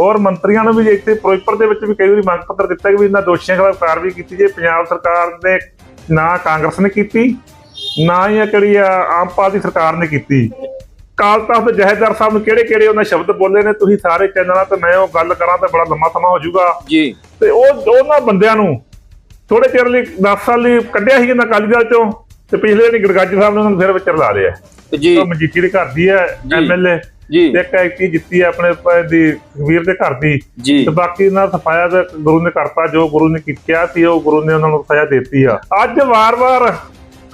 ਹੋਰ ਮੰਤਰੀਆਂ ਨੂੰ ਵੀ ਜੇ ਇੱਥੇ ਫਿਰੋਜ਼ਪੁਰ ਦੇ ਵਿੱਚ ਵੀ ਕਈ ਵਾਰੀ ਮੰਗ ਪੱਤਰ ਦਿੱਤਾ ਕਿ ਵੀ ਇਹਨਾਂ ਦੋਸ਼ੀਆਂ ਖਿਲਾਫ ਕਾਰਵਾਈ ਕੀਤੀ ਜੇ ਪੰਜਾਬ ਸਰਕਾਰ ਨੇ ਨਾ ਕਾਂਗਰਸ ਨੇ ਕੀਤੀ ਨਾ ਹੀ ਕਿਹੜੀ ਆ ਆਮ ਪਾਰਟੀ ਸਰਕਾਰ ਨੇ ਕੀਤੀ। ਕਾਲ ਤਖਤ ਦੇ ਜਹੇਦਾਰ ਸਾਹਿਬ ਨੂੰ ਕਿਹੜੇ ਕਿਹੜੇ ਉਹਨਾਂ ਸ਼ਬਦ ਬੋਲੇ ਨੇ ਤੁਸੀਂ ਸਾਰੇ ਚੈਨਲਾਂ ਤੇ ਮੈਂ ਉਹ ਗੱਲ ਕਰਾਂ ਤਾਂ ਬੜਾ ਲੰਮਾ ਸਮਾਂ ਹੋ ਜਾਊਗਾ। ਜੀ। ਤੇ ਉਹ ਉਹਨਾਂ ਬੰਦਿਆਂ ਨੂੰ ਥੋੜੇ ਚਿਰ ਲਈ 10 ਸਾਲ ਲਈ ਕੱਢਿਆ ਸੀ ਇਹਨਾਂ ਅਕਾਲੀ ਦਲ ਚੋਂ ਤੇ ਪਿਛਲੇ ਦਿਨ ਗੜਗਾਜੀ ਸਾਹਿਬ ਨੇ ਉਹਨਾਂ ਨੂੰ ਫਿਰ ਵਿੱਚ ਰਲਾ ਲਿਆ। ਜੀ। ਉਹ ਮਜੀਠੀ ਦੇ ਘਰ ਦੀ ਹੈ। ਐਮਐਲਏ ਜੀ। ਤੇ ਇੱਕ ਐਕਟੀ ਜਿੱਤੀ ਆਪਣੇ ਦੀ ਵੀਰ ਦੇ ਘਰ ਦੀ। ਤੇ ਬਾਕੀ ਦਾ ਸਫਾਇਆ ਤੇ ਗੁਰੂ ਨੇ ਕਰਤਾ ਜੋ ਗੁਰੂ ਨੇ ਕਿਹਾ ਸੀ ਉਹ ਗੁਰੂ ਨੇ ਉਹਨਾਂ ਨੂੰ ਸਜ਼ਾ ਦਿੱਤੀ ਆ। ਅੱਜ ਵਾਰ-ਵਾਰ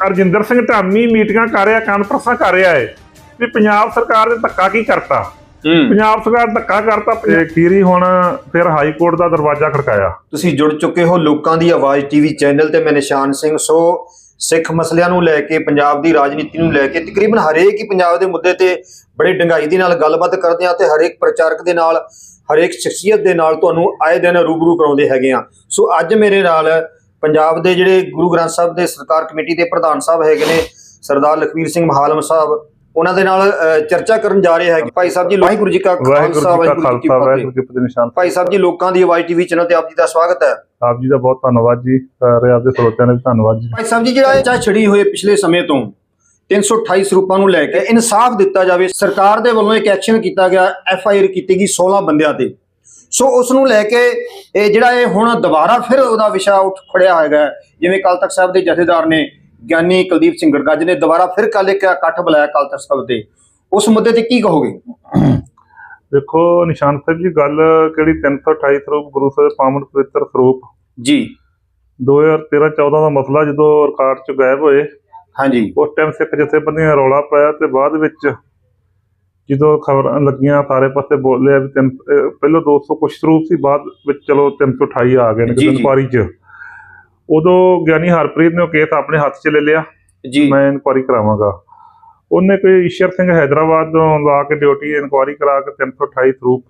ਅਰਜਿੰਦਰ ਸਿੰਘ ਧਾਮੀ ਮੀਟਿੰਗਾਂ ਕਰ ਰਿਹਾ ਕਾਨਫਰੰਸਾਂ ਕਰ ਰਿਹਾ ਹੈ ਵੀ ਪੰਜਾਬ ਸਰਕਾਰ ਨੇ ਧੱਕਾ ਕੀ ਕਰਤਾ? ਪੰਜਾਬ ਸਰਕਾਰ ਧੱਕਾ ਕਰਤਾ ਤੇ ਖੀਰੀ ਹੁਣ ਫਿਰ ਹਾਈ ਕੋਰਟ ਦਾ ਦਰਵਾਜ਼ਾ ਖੜਕਾਇਆ। ਤੁਸੀਂ ਜੁੜ ਚੁੱਕੇ ਹੋ ਲੋਕਾਂ ਦੀ ਆਵਾਜ਼ ਟੀਵੀ ਚੈਨਲ ਤੇ ਮੈਂ ਨਿਸ਼ਾਨ ਸਿੰਘ ਸੋ ਸਿੱਖ ਮਸਲਿਆਂ ਨੂੰ ਲੈ ਕੇ ਪੰਜਾਬ ਦੀ ਰਾਜਨੀਤੀ ਨੂੰ ਲੈ ਕੇ ਤਕਰੀਬਨ ਹਰੇਕ ਹੀ ਪੰਜਾਬ ਦੇ ਮੁੱਦੇ ਤੇ ਬੜੇ ਡੰਗਾਈ ਦੇ ਨਾਲ ਗੱਲਬਾਤ ਕਰਦੇ ਆ ਤੇ ਹਰੇਕ ਪ੍ਰਚਾਰਕ ਦੇ ਨਾਲ ਹਰੇਕ ਸ਼ਖਸੀਅਤ ਦੇ ਨਾਲ ਤੁਹਾਨੂੰ ਆਏ ਦਿਨ ਰੂਬਰੂ ਕਰਾਉਂਦੇ ਹੈਗੇ ਆ ਸੋ ਅੱਜ ਮੇਰੇ ਨਾਲ ਪੰਜਾਬ ਦੇ ਜਿਹੜੇ ਗੁਰੂ ਗ੍ਰੰਥ ਸਾਹਿਬ ਦੇ ਸਰਕਾਰ ਕਮੇਟੀ ਦੇ ਪ੍ਰਧਾਨ ਸਾਹਿਬ ਹੈਗੇ ਨੇ ਸਰਦਾਰ ਲਖਵੀਰ ਸਿੰਘ ਮਹਾਲਮ ਸਾਹਿਬ ਉਹਨਾਂ ਦੇ ਨਾਲ ਚਰਚਾ ਕਰਨ ਜਾ ਰਹੇ ਹੈਗੇ। ਭਾਈ ਸਾਹਿਬ ਜੀ ਵਾਹਿਗੁਰੂ ਜੀ ਕਾ ਖਾਲਸਾ ਵਾਹਿਗੁਰੂ ਜੀ ਕੀ ਫਤਿਹ। ਭਾਈ ਸਾਹਿਬ ਜੀ ਲੋਕਾਂ ਦੀ ਆਵਾਜ਼ ਟੀਵੀ ਚੈਨਲ ਤੇ ਆਪ ਜੀ ਦਾ ਸਵਾਗਤ ਹੈ। ਆਪ ਜੀ ਦਾ ਬਹੁਤ ਧੰਨਵਾਦ ਜੀ ਸਾਰੇ ਆਪਦੇ ਸਰੋਤਿਆਂ ਦਾ ਵੀ ਧੰਨਵਾਦ ਜੀ। ਭਾਈ ਸਾਹਿਬ ਜੀ ਜਿਹੜਾ ਇਹ ਚਾਹ ਛੜੀ ਹੋਏ ਪਿਛਲੇ ਸਮੇਂ ਤੋਂ 328 ਸਰੂਪਾਂ ਨੂੰ ਲੈ ਕੇ ਇਨਸਾਫ ਦਿੱਤਾ ਜਾਵੇ ਸਰਕਾਰ ਦੇ ਵੱਲੋਂ ਇੱਕ ਐਕਸ਼ਨ ਕੀਤਾ ਗਿਆ ਐਫ ਆਈ ਆਰ ਕੀਤੀ ਗਈ 16 ਬੰਦਿਆਂ ਤੇ। ਸੋ ਉਸ ਨੂੰ ਲੈ ਕੇ ਇਹ ਜਿਹੜਾ ਇਹ ਹੁਣ ਦੁਬਾਰਾ ਫਿਰ ਉਹਦਾ ਵਿਸ਼ਾ ਉੱਠ ਖੜਿਆ ਹੈਗਾ। ਜਿਵੇਂ ਕੱਲ ਤੱਕ ਸਾਹਿਬ ਦੇ ਜਥੇਦਾਰ ਨੇ ਗਿਆਨੀ ਕੁਲਦੀਪ ਸਿੰਘ ਗੜਗੱਜ ਨੇ ਦੁਬਾਰਾ ਫਿਰ ਕੱਲ ਇੱਕ ਇਕੱਠ ਬੁਲਾਇਆ ਕੱਲ ਤੱਕ ਸਾਹਿਬ ਤੇ। ਉਸ ਮੁੱਦੇ ਤੇ ਕੀ ਕਹੋਗੇ? ਦੇਖੋ ਨਿਸ਼ਾਨ ਸਾਹਿਬ ਜੀ ਗੱਲ ਕਿਹੜੀ 328 ਸਰੂਪ ਗੁਰੂ ਸਾਹਿਬ ਪਾਵਨ ਪਵਿੱਤਰ ਸਰੂਪ ਜੀ। 2013 14 ਦਾ ਮਸਲਾ ਜਦੋਂ ਰਿਕਾਰਡ ਚ ਗਾਇਬ ਹੋਏ ਹਾਂਜੀ। ਉਸ ਟਾਈਮ ਸਿੱਖ ਜਥੇਬੰਦੀਆਂ ਰੌਲਾ ਪਾਇਆ ਤੇ ਬਾਅਦ ਵਿੱਚ ਜਦੋਂ ਖਬਰਾਂ ਲੱਗੀਆਂ ਸਾਰੇ ਪਾਸੇ ਬੋਲਿਆ ਵੀ ਤਿੰਨ ਪਹਿਲਾਂ 200 ਕੁਛ ਸਰੂਪ ਸੀ ਬਾਅਦ ਵਿੱਚ ਚਲੋ 328 ਆ ਗਏ ਨੇ। ਇਨਕੁਆਰੀ ਚ। ਉਦੋਂ ਗਿਆਨੀ ਹਰਪ੍ਰੀਤ ਨੇ ਉਹ ਕੇਸ ਆਪਣੇ ਹੱਥ 'ਚ ਲੈ ਲਿਆ। ਜੀ। ਮੈਂ ਇਨਕੁਆਰੀ ਕਰਾਵਾਂਗਾ। ਉਹਨੇ ਕੋਈ ਈਸ਼ਰ ਸਿੰਘ ਹੈਦਰਾਬਾਦ ਤੋਂ ਲਾ ਕੇ ਡਿਊਟੀ ਇਨਕੁਆਰੀ ਕਰਾ ਕੇ 328 ਸਰੂਪ